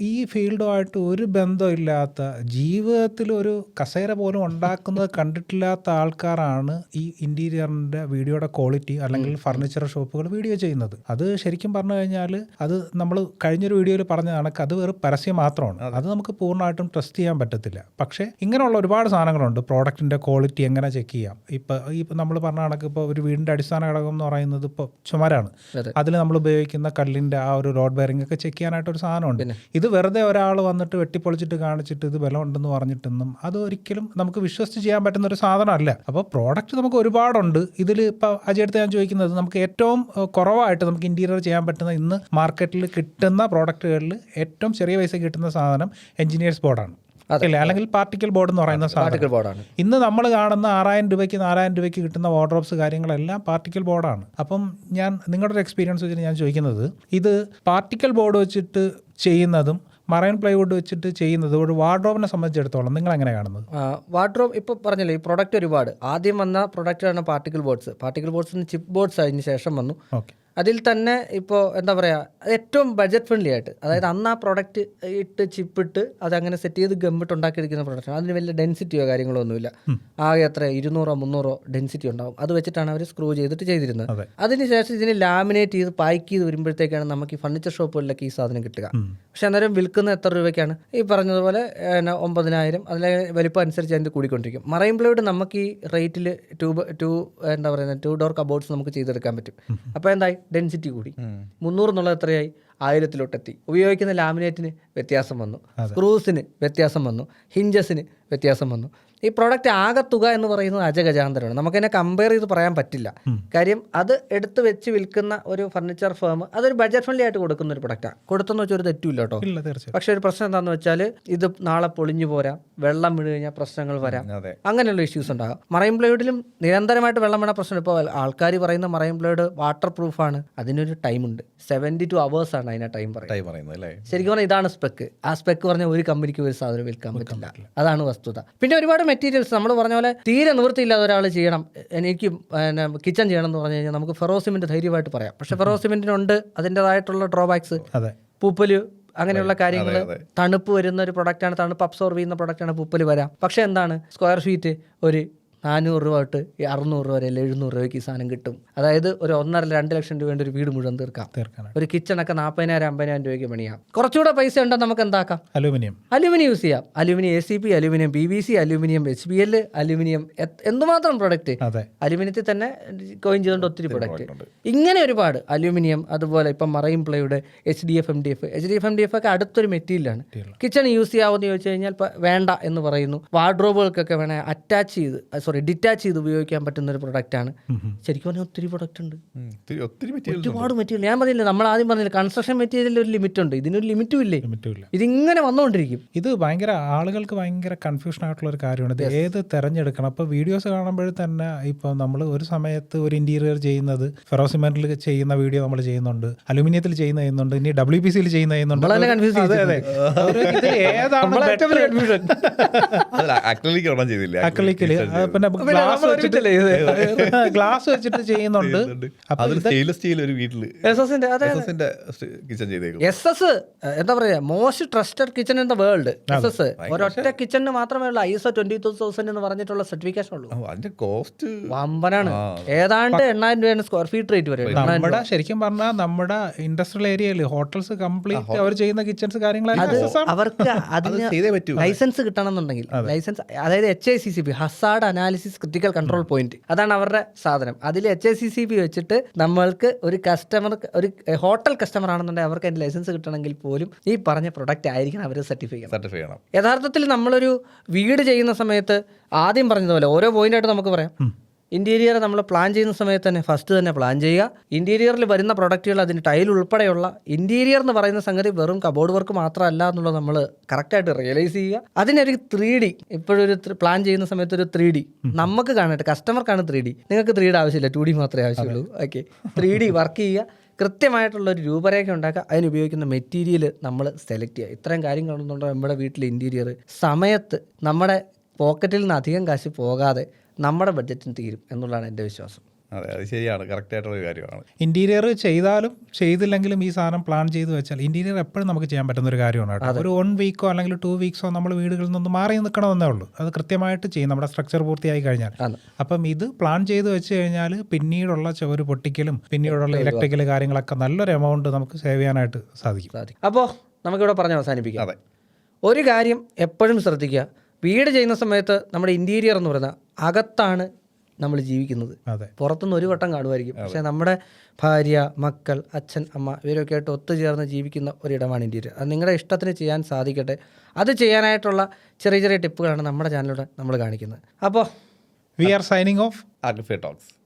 B: ഈ ഫീൽഡുമായിട്ട് ഒരു ബന്ധമില്ലാത്ത ജീവിതത്തിൽ ഒരു കസേര പോലും ഉണ്ടാക്കുന്നത് കണ്ടിട്ടില്ലാത്ത ആൾക്കാരാണ് ഈ ഇന്റീരിയറിന്റെ വീഡിയോയുടെ ക്വാളിറ്റി അല്ലെങ്കിൽ ഫർണിച്ചർ ഷോപ്പുകൾ വീഡിയോ ചെയ്യുന്നത്. അത് ശരിക്കും പറഞ്ഞു കഴിഞ്ഞാൽ അത് നമ്മൾ കഴിഞ്ഞൊരു വീഡിയോയിൽ പറഞ്ഞ കണക്ക് അത് വെറും പരസ്യം മാത്രമാണ്. അത്. നമുക്ക് പൂർണമായിട്ടും ട്രസ്റ്റ് ചെയ്യാൻ പറ്റത്തില്ല. പക്ഷേ ഇങ്ങനെയുള്ള ഒരുപാട് സാധനങ്ങളുണ്ട്. പ്രോഡക്റ്റിന്റെ ക്വാളിറ്റി എങ്ങനെ ചെക്ക് ചെയ്യാം? ഇപ്പൊ ഈ നമ്മൾ പറഞ്ഞ കണക്ക് ഇപ്പോൾ ഒരു വീടിന്റെ അടിസ്ഥാന ഘടകം എന്ന് പറയുന്നത് ഇപ്പോൾ ചുമരാണ്.
C: അതെ.
B: അതിൽ നമ്മൾ ഉപയോഗിക്കുന്ന കല്ലിന്റെ ആ ഒരു റോഡ് ബെയറിംഗ് ഒക്കെ ചെക്ക് ചെയ്യാനായിട്ട് ഒരു സാധനമുണ്ട്. ഇത് വെറുതെ ഒരാൾ വന്നിട്ട് വെട്ടിപ്പൊളിച്ചിട്ട് കാണിച്ചിട്ട് ഇത് ബലമുണ്ടെന്ന് പറഞ്ഞിട്ടൊന്നും അത് ഒരിക്കലും നമുക്ക് വിശ്വസിച്ച് ചെയ്യാൻ പറ്റുന്ന ഒരു സാധനമല്ല. അപ്പോൾ പ്രോഡക്റ്റ് നമുക്ക് ഒരുപാടുണ്ട്. ഇതിൽ ഇപ്പോൾ അജയടുത്ത് ഞാൻ ചോദിക്കുന്നത് നമുക്ക് ഏറ്റവും കുറവായിട്ട് നമുക്ക് ഇന്റീരിയർ ചെയ്യാൻ പറ്റുന്ന ഇന്ന് മാർക്കറ്റിൽ കിട്ടുന്ന പ്രോഡക്റ്റുകളിൽ ഏറ്റവും ചെറിയ പൈസ കിട്ടുന്ന സാധനം എഞ്ചിനീയേഴ്സ് ബോർഡാണ് ഇല്ലേ? അല്ലെങ്കിൽ പാർട്ടിക്കൽ ബോർഡ് എന്ന് പറയുന്ന
C: പാർട്ടിക്കൽ ബോർഡാണ്
B: ഇന്ന് നമ്മൾ കാണുന്ന ആറായിരം രൂപയ്ക്ക് നാലായിരം രൂപയ്ക്ക് കിട്ടുന്ന വാർഡ്രോബ്സ് കാര്യങ്ങളെല്ലാം പാർട്ടിക്കൽ ബോർഡാണ് അപ്പം ഞാൻ നിങ്ങളുടെ ഒരു എക്സ്പീരിയൻസ് വെച്ചിട്ട് ഞാൻ ചോദിക്കുന്നത് ഇത് പാർട്ടിക്കൽ ബോർഡ് വെച്ചിട്ട് ചെയ്യുന്നതും മറൈൻ പ്ലൈവുഡ് വെച്ചിട്ട് ചെയ്യുന്നത് ഒരു വാർഡ്രോബിനെ സംബന്ധിച്ചിടത്തോളം നിങ്ങൾ എങ്ങനെ കാണുന്നത്?
C: വാർഡ്രോബ് ഇപ്പോൾ പറഞ്ഞല്ലോ ഈ പ്രൊഡക്റ്റ് ഒരുപാട്. ആദ്യം വന്ന പ്രൊഡക്റ്റാണ് പാർട്ടിക്കൽ ബോർഡ്സ് പാർട്ടിക്കൽ ബോർഡ്സിന് ചിപ്പ് ബോർഡ്സ് അതിന് ശേഷം വന്നു.
B: ഓക്കെ.
C: അതിൽ തന്നെ ഇപ്പോൾ എന്താ പറയുക ഏറ്റവും ബഡ്ജറ്റ് ഫ്രണ്ട്ലി ആയിട്ട് അതായത് അന്ന് ആ പ്രോഡക്റ്റ് ഇട്ട് ചിപ്പിട്ട് അത് അങ്ങനെ സെറ്റ് ചെയ്ത് ഗമ്മിട്ട് ഉണ്ടാക്കിയെടുക്കുന്ന പ്രൊഡക്റ്റാണ് അതിന് വലിയ ഡെൻസിറ്റിയോ കാര്യങ്ങളോ ഒന്നുമില്ല. ആകെ എത്ര? ഇരുന്നൂറോ മുന്നൂറോ ഡെൻസിറ്റി ഉണ്ടാവും. അത് വെച്ചിട്ടാണ് അവർ സ്ക്രൂ ചെയ്തിട്ട് ചെയ്തിരുന്നത്.
B: അതെ.
C: അതിനുശേഷം ഇതിനെ ലാമിനേറ്റ് ചെയ്ത് പാക്ക് ചെയ്ത് വരുമ്പോഴത്തേക്കാണ് നമുക്ക് ഈ ഫർണിച്ചർ ഷോപ്പുകളിലൊക്കെ ഈ സാധനം കിട്ടുക. പക്ഷെ അന്നേരം വിൽക്കുന്ന എത്ര രൂപയ്ക്കാണ്? ഈ പറഞ്ഞതുപോലെ ഒമ്പതിനായിരം അതിലെ വലിപ്പം അനുസരിച്ച് അതിന്റെ കൂടിക്കൊണ്ടിരിക്കും. പ്ലൈവുഡ് നമുക്ക് ഈ റേറ്റിൽ ടൂ ടു എന്താ പറയുന്നത് ടു ഡോർ കബോർഡ്സ് നമുക്ക് ചെയ്തെടുക്കാൻ പറ്റും. അപ്പോൾ എന്തായി? ഡെൻസിറ്റി കൂടി. മുന്നൂറ് എന്നുള്ളത് എത്രയായി? ആയിരത്തിലോട്ടെത്തി. ഉപയോഗിക്കുന്ന ലാമിനേറ്റിന് വ്യത്യാസം വന്നു. സ്ക്രൂസിന് വ്യത്യാസം വന്നു. ഹിഞ്ചസിന് വ്യത്യാസം വന്നു. ഈ പ്രോഡക്റ്റ് ആകെ തുക എന്ന് പറയുന്നത് അജഗജാന്തരമാണ്. നമുക്കതിനെ കമ്പയർ ചെയ്ത് പറയാൻ പറ്റില്ല. കാര്യം അത് എടുത്ത് വെച്ച് വിൽക്കുന്ന ഒരു ഫർണിച്ചർ ഫേം അതൊരു ബഡ്ജറ്റ് ഫ്രണ്ട്ലി ആയിട്ട് കൊടുക്കുന്ന ഒരു പ്രൊഡക്റ്റാണ് കൊടുത്തെന്ന് വെച്ചാൽ ഒരു തെറ്റുമില്ല കേട്ടോ പക്ഷേ ഒരു പ്രശ്നം എന്താണെന്ന് വെച്ചാൽ ഇത് നാളെ പൊളിഞ്ഞു പോരാ. വെള്ളം വീണ് കഴിഞ്ഞാൽ പ്രശ്നങ്ങൾ വരാം. അങ്ങനെയുള്ള ഇഷ്യൂസ് ഉണ്ടാകും. മറൈൻ ബ്ലേഡിലും നിരന്തരമായിട്ട് വെള്ളം വീണ പ്രശ്നം. ഇപ്പോൾ ആൾക്കാർ പറയുന്ന മറൈൻ ബ്ലേഡ് വാട്ടർ പ്രൂഫാണ് അതിനൊരു ടൈമുണ്ട് സെവന്റി ടു അവേഴ്സ് ആണ് അതിനെ ടൈം
A: ടൈം പറയുന്നത് അല്ലേ?
C: ശരിക്കും പറഞ്ഞാൽ ഇതാണ് സ്പെക്ക് ആ സ്പെക്ക് പറഞ്ഞ ഒരു കമ്പനിക്ക് ഒരു സാധനം വിൽക്കാൻ പറ്റില്ല. അതാണ് വസ്തുത. പിന്നെ ഒരുപാട് മെറ്റീരിയൽസ് നമ്മൾ പറഞ്ഞ പോലെ തീരെ നിവൃത്തിയില്ലാതെ ഒരാൾ ചെയ്യണം. എനിക്ക് കിച്ചൺ ചെയ്യണം എന്ന് പറഞ്ഞു കഴിഞ്ഞാൽ നമുക്ക് ഫെറോസിമെന്റ് ധൈര്യമായിട്ട് പറയാം. പക്ഷെ ഫെറോസിമെന്റിനുണ്ട് അതിന്റെതായിട്ടുള്ള ഡ്രോബാക്സ് പൂപ്പൽ അങ്ങനെയുള്ള കാര്യങ്ങൾ. തണുപ്പ് വരുന്ന ഒരു പ്രൊഡക്റ്റാണ് തണുപ്പ് അബ്സോർവ് ചെയ്യുന്ന പ്രൊഡക്റ്റാണ് പൂപ്പൽ വരാം. പക്ഷെ എന്താണ്? സ്ക്വയർ ഫീറ്റ് ഒരു നാനൂറ് രൂപ തൊട്ട് അറുന്നൂറ് രൂപ വരെ അല്ലെങ്കിൽ എഴുന്നൂറ് രൂപയ്ക്ക് ഈ സാധനം കിട്ടും. അതായത് ഒരു ഒന്നര രണ്ട് ലക്ഷം രൂപേന്റെ ഒരു വീട് മുഴുവൻ തീർക്കാം.
B: തീർക്കാം.
C: ഒരു കിച്ചണൊക്കെ നാൽപ്പതിനായിരം അമ്പതിനായിരം രൂപയ്ക്ക് പണിയാം. കുറച്ചുകൂടെ പൈസ ഉണ്ടോ നമുക്ക് എന്താക്കാം?
B: അലുമിനിയം.
C: അലുമിനിയം യൂസ് ചെയ്യാം. Aluminium A C P aluminium B B C aluminium H B L aluminium എന്തുമാത്രം പ്രൊഡക്റ്റ് അലുമിനിയത്തിൽ തന്നെ കോയിൻ ചെയ്തുകൊണ്ട് ഒത്തിരി പ്രൊഡക്റ്റ് ഇങ്ങനെ ഒരുപാട് അലുമിനിയം അതുപോലെ ഇപ്പം marine പ്ലൈയുടെ H D F M D F H D F M D F ഒക്കെ അടുത്തൊരു മെറ്റീരിയലാണ് കിച്ചൺ യൂസ് ചെയ്യാവുന്ന ചോദിച്ചു കഴിഞ്ഞാൽ വേണ്ട എന്ന് പറയുന്നു. വാർഡ്രോബുകൾക്കൊക്കെ വേണേൽ അറ്റാച്ച് ചെയ്ത് സോറി ഡിറ്റാച്ച് ചെയ്ത് ഉപയോഗിക്കാൻ പറ്റുന്ന ഒരു പ്രൊഡക്റ്റാണ് ശരിക്കും പറഞ്ഞാൽ ഒത്തിരി പ്രൊഡക്റ്റ് ഉണ്ട്.
A: ഒത്തിരി- ഒത്തിരി മെറ്റീരിയൽ
C: ഒരുപാട് മെറ്റീരിയൽ ഞാൻ പറഞ്ഞില്ല നമ്മൾ ആദ്യം പറഞ്ഞില്ല കൺസ്ട്രക്ഷൻ മെറ്റീരിയലിൽ ഒരു ലിമിറ്റ് ഉണ്ട്. ഇതിനൊരു ലിമിറ്റും ഇല്ലേ?
B: ലിമിറ്റും ഇല്ല.
C: ഇതിങ്ങനെ വന്നുകൊണ്ടിരിക്കും
B: ഇത് ഭയങ്കര ആളുകൾക്ക് ഭയങ്കര കൺഫ്യൂഷൻ ആയിട്ടുള്ള ഒരു കാര്യമാണ്. ഇത് ഏത് തിരഞ്ഞെടുക്കണം? അപ്പോൾ വീഡിയോസ് കാണുമ്പോൾ തന്നെ ഇപ്പോൾ നമ്മൾ ഒരു സമയത്ത് ഒരു ഇന്റീരിയർ ചെയ്യുന്നത് ഫെറോസിമെന്റിൽ ചെയ്യുന്ന വീഡിയോ നമ്മൾ ചെയ്യുന്നുണ്ട്. അലുമിനിയത്തിൽ ചെയ്യുന്ന ചെയ്യുന്നുണ്ട്. ഇനി ഡബ്ല്യു പി സിയിൽ ചെയ്യുന്ന ചെയ്യുന്നുണ്ട്.
A: അക്രലിക്ക് ചെയ്തില്ല.
B: അക്രലിക്കിൽ പിന്നെ ഗ്ലാസ് വെച്ചിട്ട് ഗ്ലാസ് വെച്ചിട്ട് ചെയ്യുന്നുണ്ട്.
C: എസ്
A: എസ്
C: എന്താ പറയാ most trusted kitchen in the world S S ഒരൊറ്റ കിച്ചണിന് മാത്രമേ ഉള്ളൂ I S O twenty two thousand എന്ന് പറഞ്ഞിട്ടുള്ള സർട്ടിഫിക്കേഷൻ ഉള്ളൂ.
A: ഓ, അതിന്റെ കോസ്റ്റ്
C: വമ്പനാണ്. ഏതാണ്ട് എണ്ണായിരം രൂപയാണ് സ്ക്വയർ ഫീറ്റ് റേറ്റ് വരെ
B: നമ്മുടെ ശരിക്കും പറഞ്ഞാൽ നമ്മുടെ ഇൻഡസ്ട്രിയൽ ഏരിയയിൽ ഹോട്ടൽസ് കംപ്ലീറ്റ് അവർ ചെയ്യുന്ന കിച്ചൺസ് കാര്യങ്ങളൊക്കെ
C: അവർക്ക് അതിന്
A: ലൈസൻസ് കിട്ടണം
C: ലൈസൻസ് കിട്ടണമെന്നുണ്ടെങ്കിൽ ലൈസൻസ് അതായത് H I C C B hazard analysis critical control point അതാണ് അവരുടെ സാധനം. അതിൽ H I C C B വെച്ചിട്ട് നമ്മൾക്ക് ഒരു കസ്റ്റമർ ഒരു ഹോട്ടൽ കസ്റ്റമർ ആണെന്നുണ്ടെങ്കിൽ അവർക്ക് അതിന്റെ ലൈസൻസ് കിട്ടണമെങ്കിൽ പോലും ഈ പറഞ്ഞ പ്രൊഡക്റ്റ് ആയിരിക്കണം അവർ സർട്ടിഫൈ ചെയ്യണം.
A: സർട്ടിഫൈ ചെയ്യണം.
C: യഥാർത്ഥത്തിൽ നമ്മളൊരു വീട് ചെയ്യുന്ന സമയത്ത് ആദ്യം പറഞ്ഞതുപോലെ ഓരോ പോയിന്റായിട്ട് നമുക്ക് പറയാം. ഇന്റീരിയർ നമ്മൾ പ്ലാൻ ചെയ്യുന്ന സമയത്ത് തന്നെ ഫസ്റ്റ് തന്നെ പ്ലാൻ ചെയ്യുക. ഇന്റീരിയറിൽ വരുന്ന പ്രൊഡക്റ്റുകൾ അതിന് ടൈൽ ഉൾപ്പെടെയുള്ള ഇന്റീരിയർ എന്ന് പറയുന്ന സംഗതി വെറും കബോർഡ് വർക്ക് മാത്രമല്ല എന്നുള്ളത് നമ്മൾ കറക്റ്റായിട്ട് റിയലൈസ് ചെയ്യുക. അതിനൊരു ത്രീ ഡി ഇപ്പോഴൊരു പ്ലാൻ ചെയ്യുന്ന സമയത്ത് ഒരു ത്രീ ഡി നമുക്ക് കാണട്ടെ കസ്റ്റമർക്കാണ് ത്രീ ഡി നിങ്ങൾക്ക് ത്രീ ഡി ആവശ്യമില്ല ടു ഡി മാത്രമേ ആവശ്യമുള്ളൂ. ഓക്കെ ത്രീ ഡി വർക്ക് ചെയ്യുക. കൃത്യമായിട്ടുള്ള ഒരു രൂപരേഖ ഉണ്ടാക്കുക. അതിനുപയോഗിക്കുന്ന മെറ്റീരിയൽ നമ്മൾ സെലക്ട് ചെയ്യുക. ഇത്രയും കാര്യങ്ങളുണ്ടെന്നുണ്ടോ നമ്മുടെ വീട്ടിലെ ഇന്റീരിയർ സമയത്ത് നമ്മുടെ പോക്കറ്റിൽ നിന്ന് അധികം കാശ് പോകാതെ നമ്മുടെ ബഡ്ജറ്റിന് തീരും എന്നുള്ളതാണ് എന്റെ വിശ്വാസം.
A: അതെ അത് ശരിയാണ്. കറക്റ്റ് ആയിട്ടുള്ള ഒരു കാര്യമാണ്.
B: ഇന്റീരിയർ ചെയ്താലും ചെയ്തില്ലെങ്കിലും ഈ സാധനം പ്ലാൻ ചെയ്ത് വെച്ചാൽ ഇന്റീരിയർ എപ്പോഴും നമുക്ക് ചെയ്യാൻ പറ്റുന്ന ഒരു കാര്യമാണ് കേട്ടോ. ഒരു വൺ വീക്കോ അല്ലെങ്കിൽ ടു വീക്സോ നമ്മൾ വീടുകളിൽ നിന്ന് മാറി നിൽക്കണമെന്നേ ഉള്ളൂ. അത് കൃത്യമായിട്ട് ചെയ്യും. നമ്മുടെ സ്ട്രക്ചർ പൂർത്തിയായി കഴിഞ്ഞാൽ. അപ്പം ഇത് പ്ലാൻ ചെയ്ത് വെച്ച് കഴിഞ്ഞാൽ പിന്നീടുള്ള ചുവര് പൊട്ടിക്കലും പിന്നീടുള്ള ഇലക്ട്രിക്കൽ കാര്യങ്ങളൊക്കെ നല്ലൊരു എമൗണ്ട് നമുക്ക് സേവ് ചെയ്യാനായിട്ട് സാധിക്കും.
C: സാധിക്കും. അപ്പോൾ നമുക്കിവിടെ പറഞ്ഞ് അവസാനിപ്പിക്കാം
A: അതെ.
C: ഒരു കാര്യം എപ്പോഴും ശ്രദ്ധിക്കുക. വീട് ചെയ്യുന്ന സമയത്ത് നമ്മുടെ ഇന്റീരിയർ എന്ന് പറയുന്ന അകത്താണ് നമ്മൾ ജീവിക്കുന്നത്.
B: അതെ.
C: പുറത്തുനിന്ന് ഒരു വട്ടം കാണുമായിരിക്കും. പക്ഷേ നമ്മുടെ ഭാര്യ മക്കൾ അച്ഛൻ അമ്മ ഇവരൊക്കെ ആയിട്ട് ഒത്തുചേർന്ന് ജീവിക്കുന്ന ഒരിടമാണ് ഇന്റീരിയർ അത് നിങ്ങളുടെ ഇഷ്ടത്തിന് ചെയ്യാൻ സാധിക്കട്ടെ. അത് ചെയ്യാനായിട്ടുള്ള ചെറിയ ചെറിയ ടിപ്പുകളാണ് നമ്മുടെ ചാനലിലൂടെ നമ്മൾ കാണിക്കുന്നത്. അപ്പോൾ
B: we are signing off
A: Agrify Talks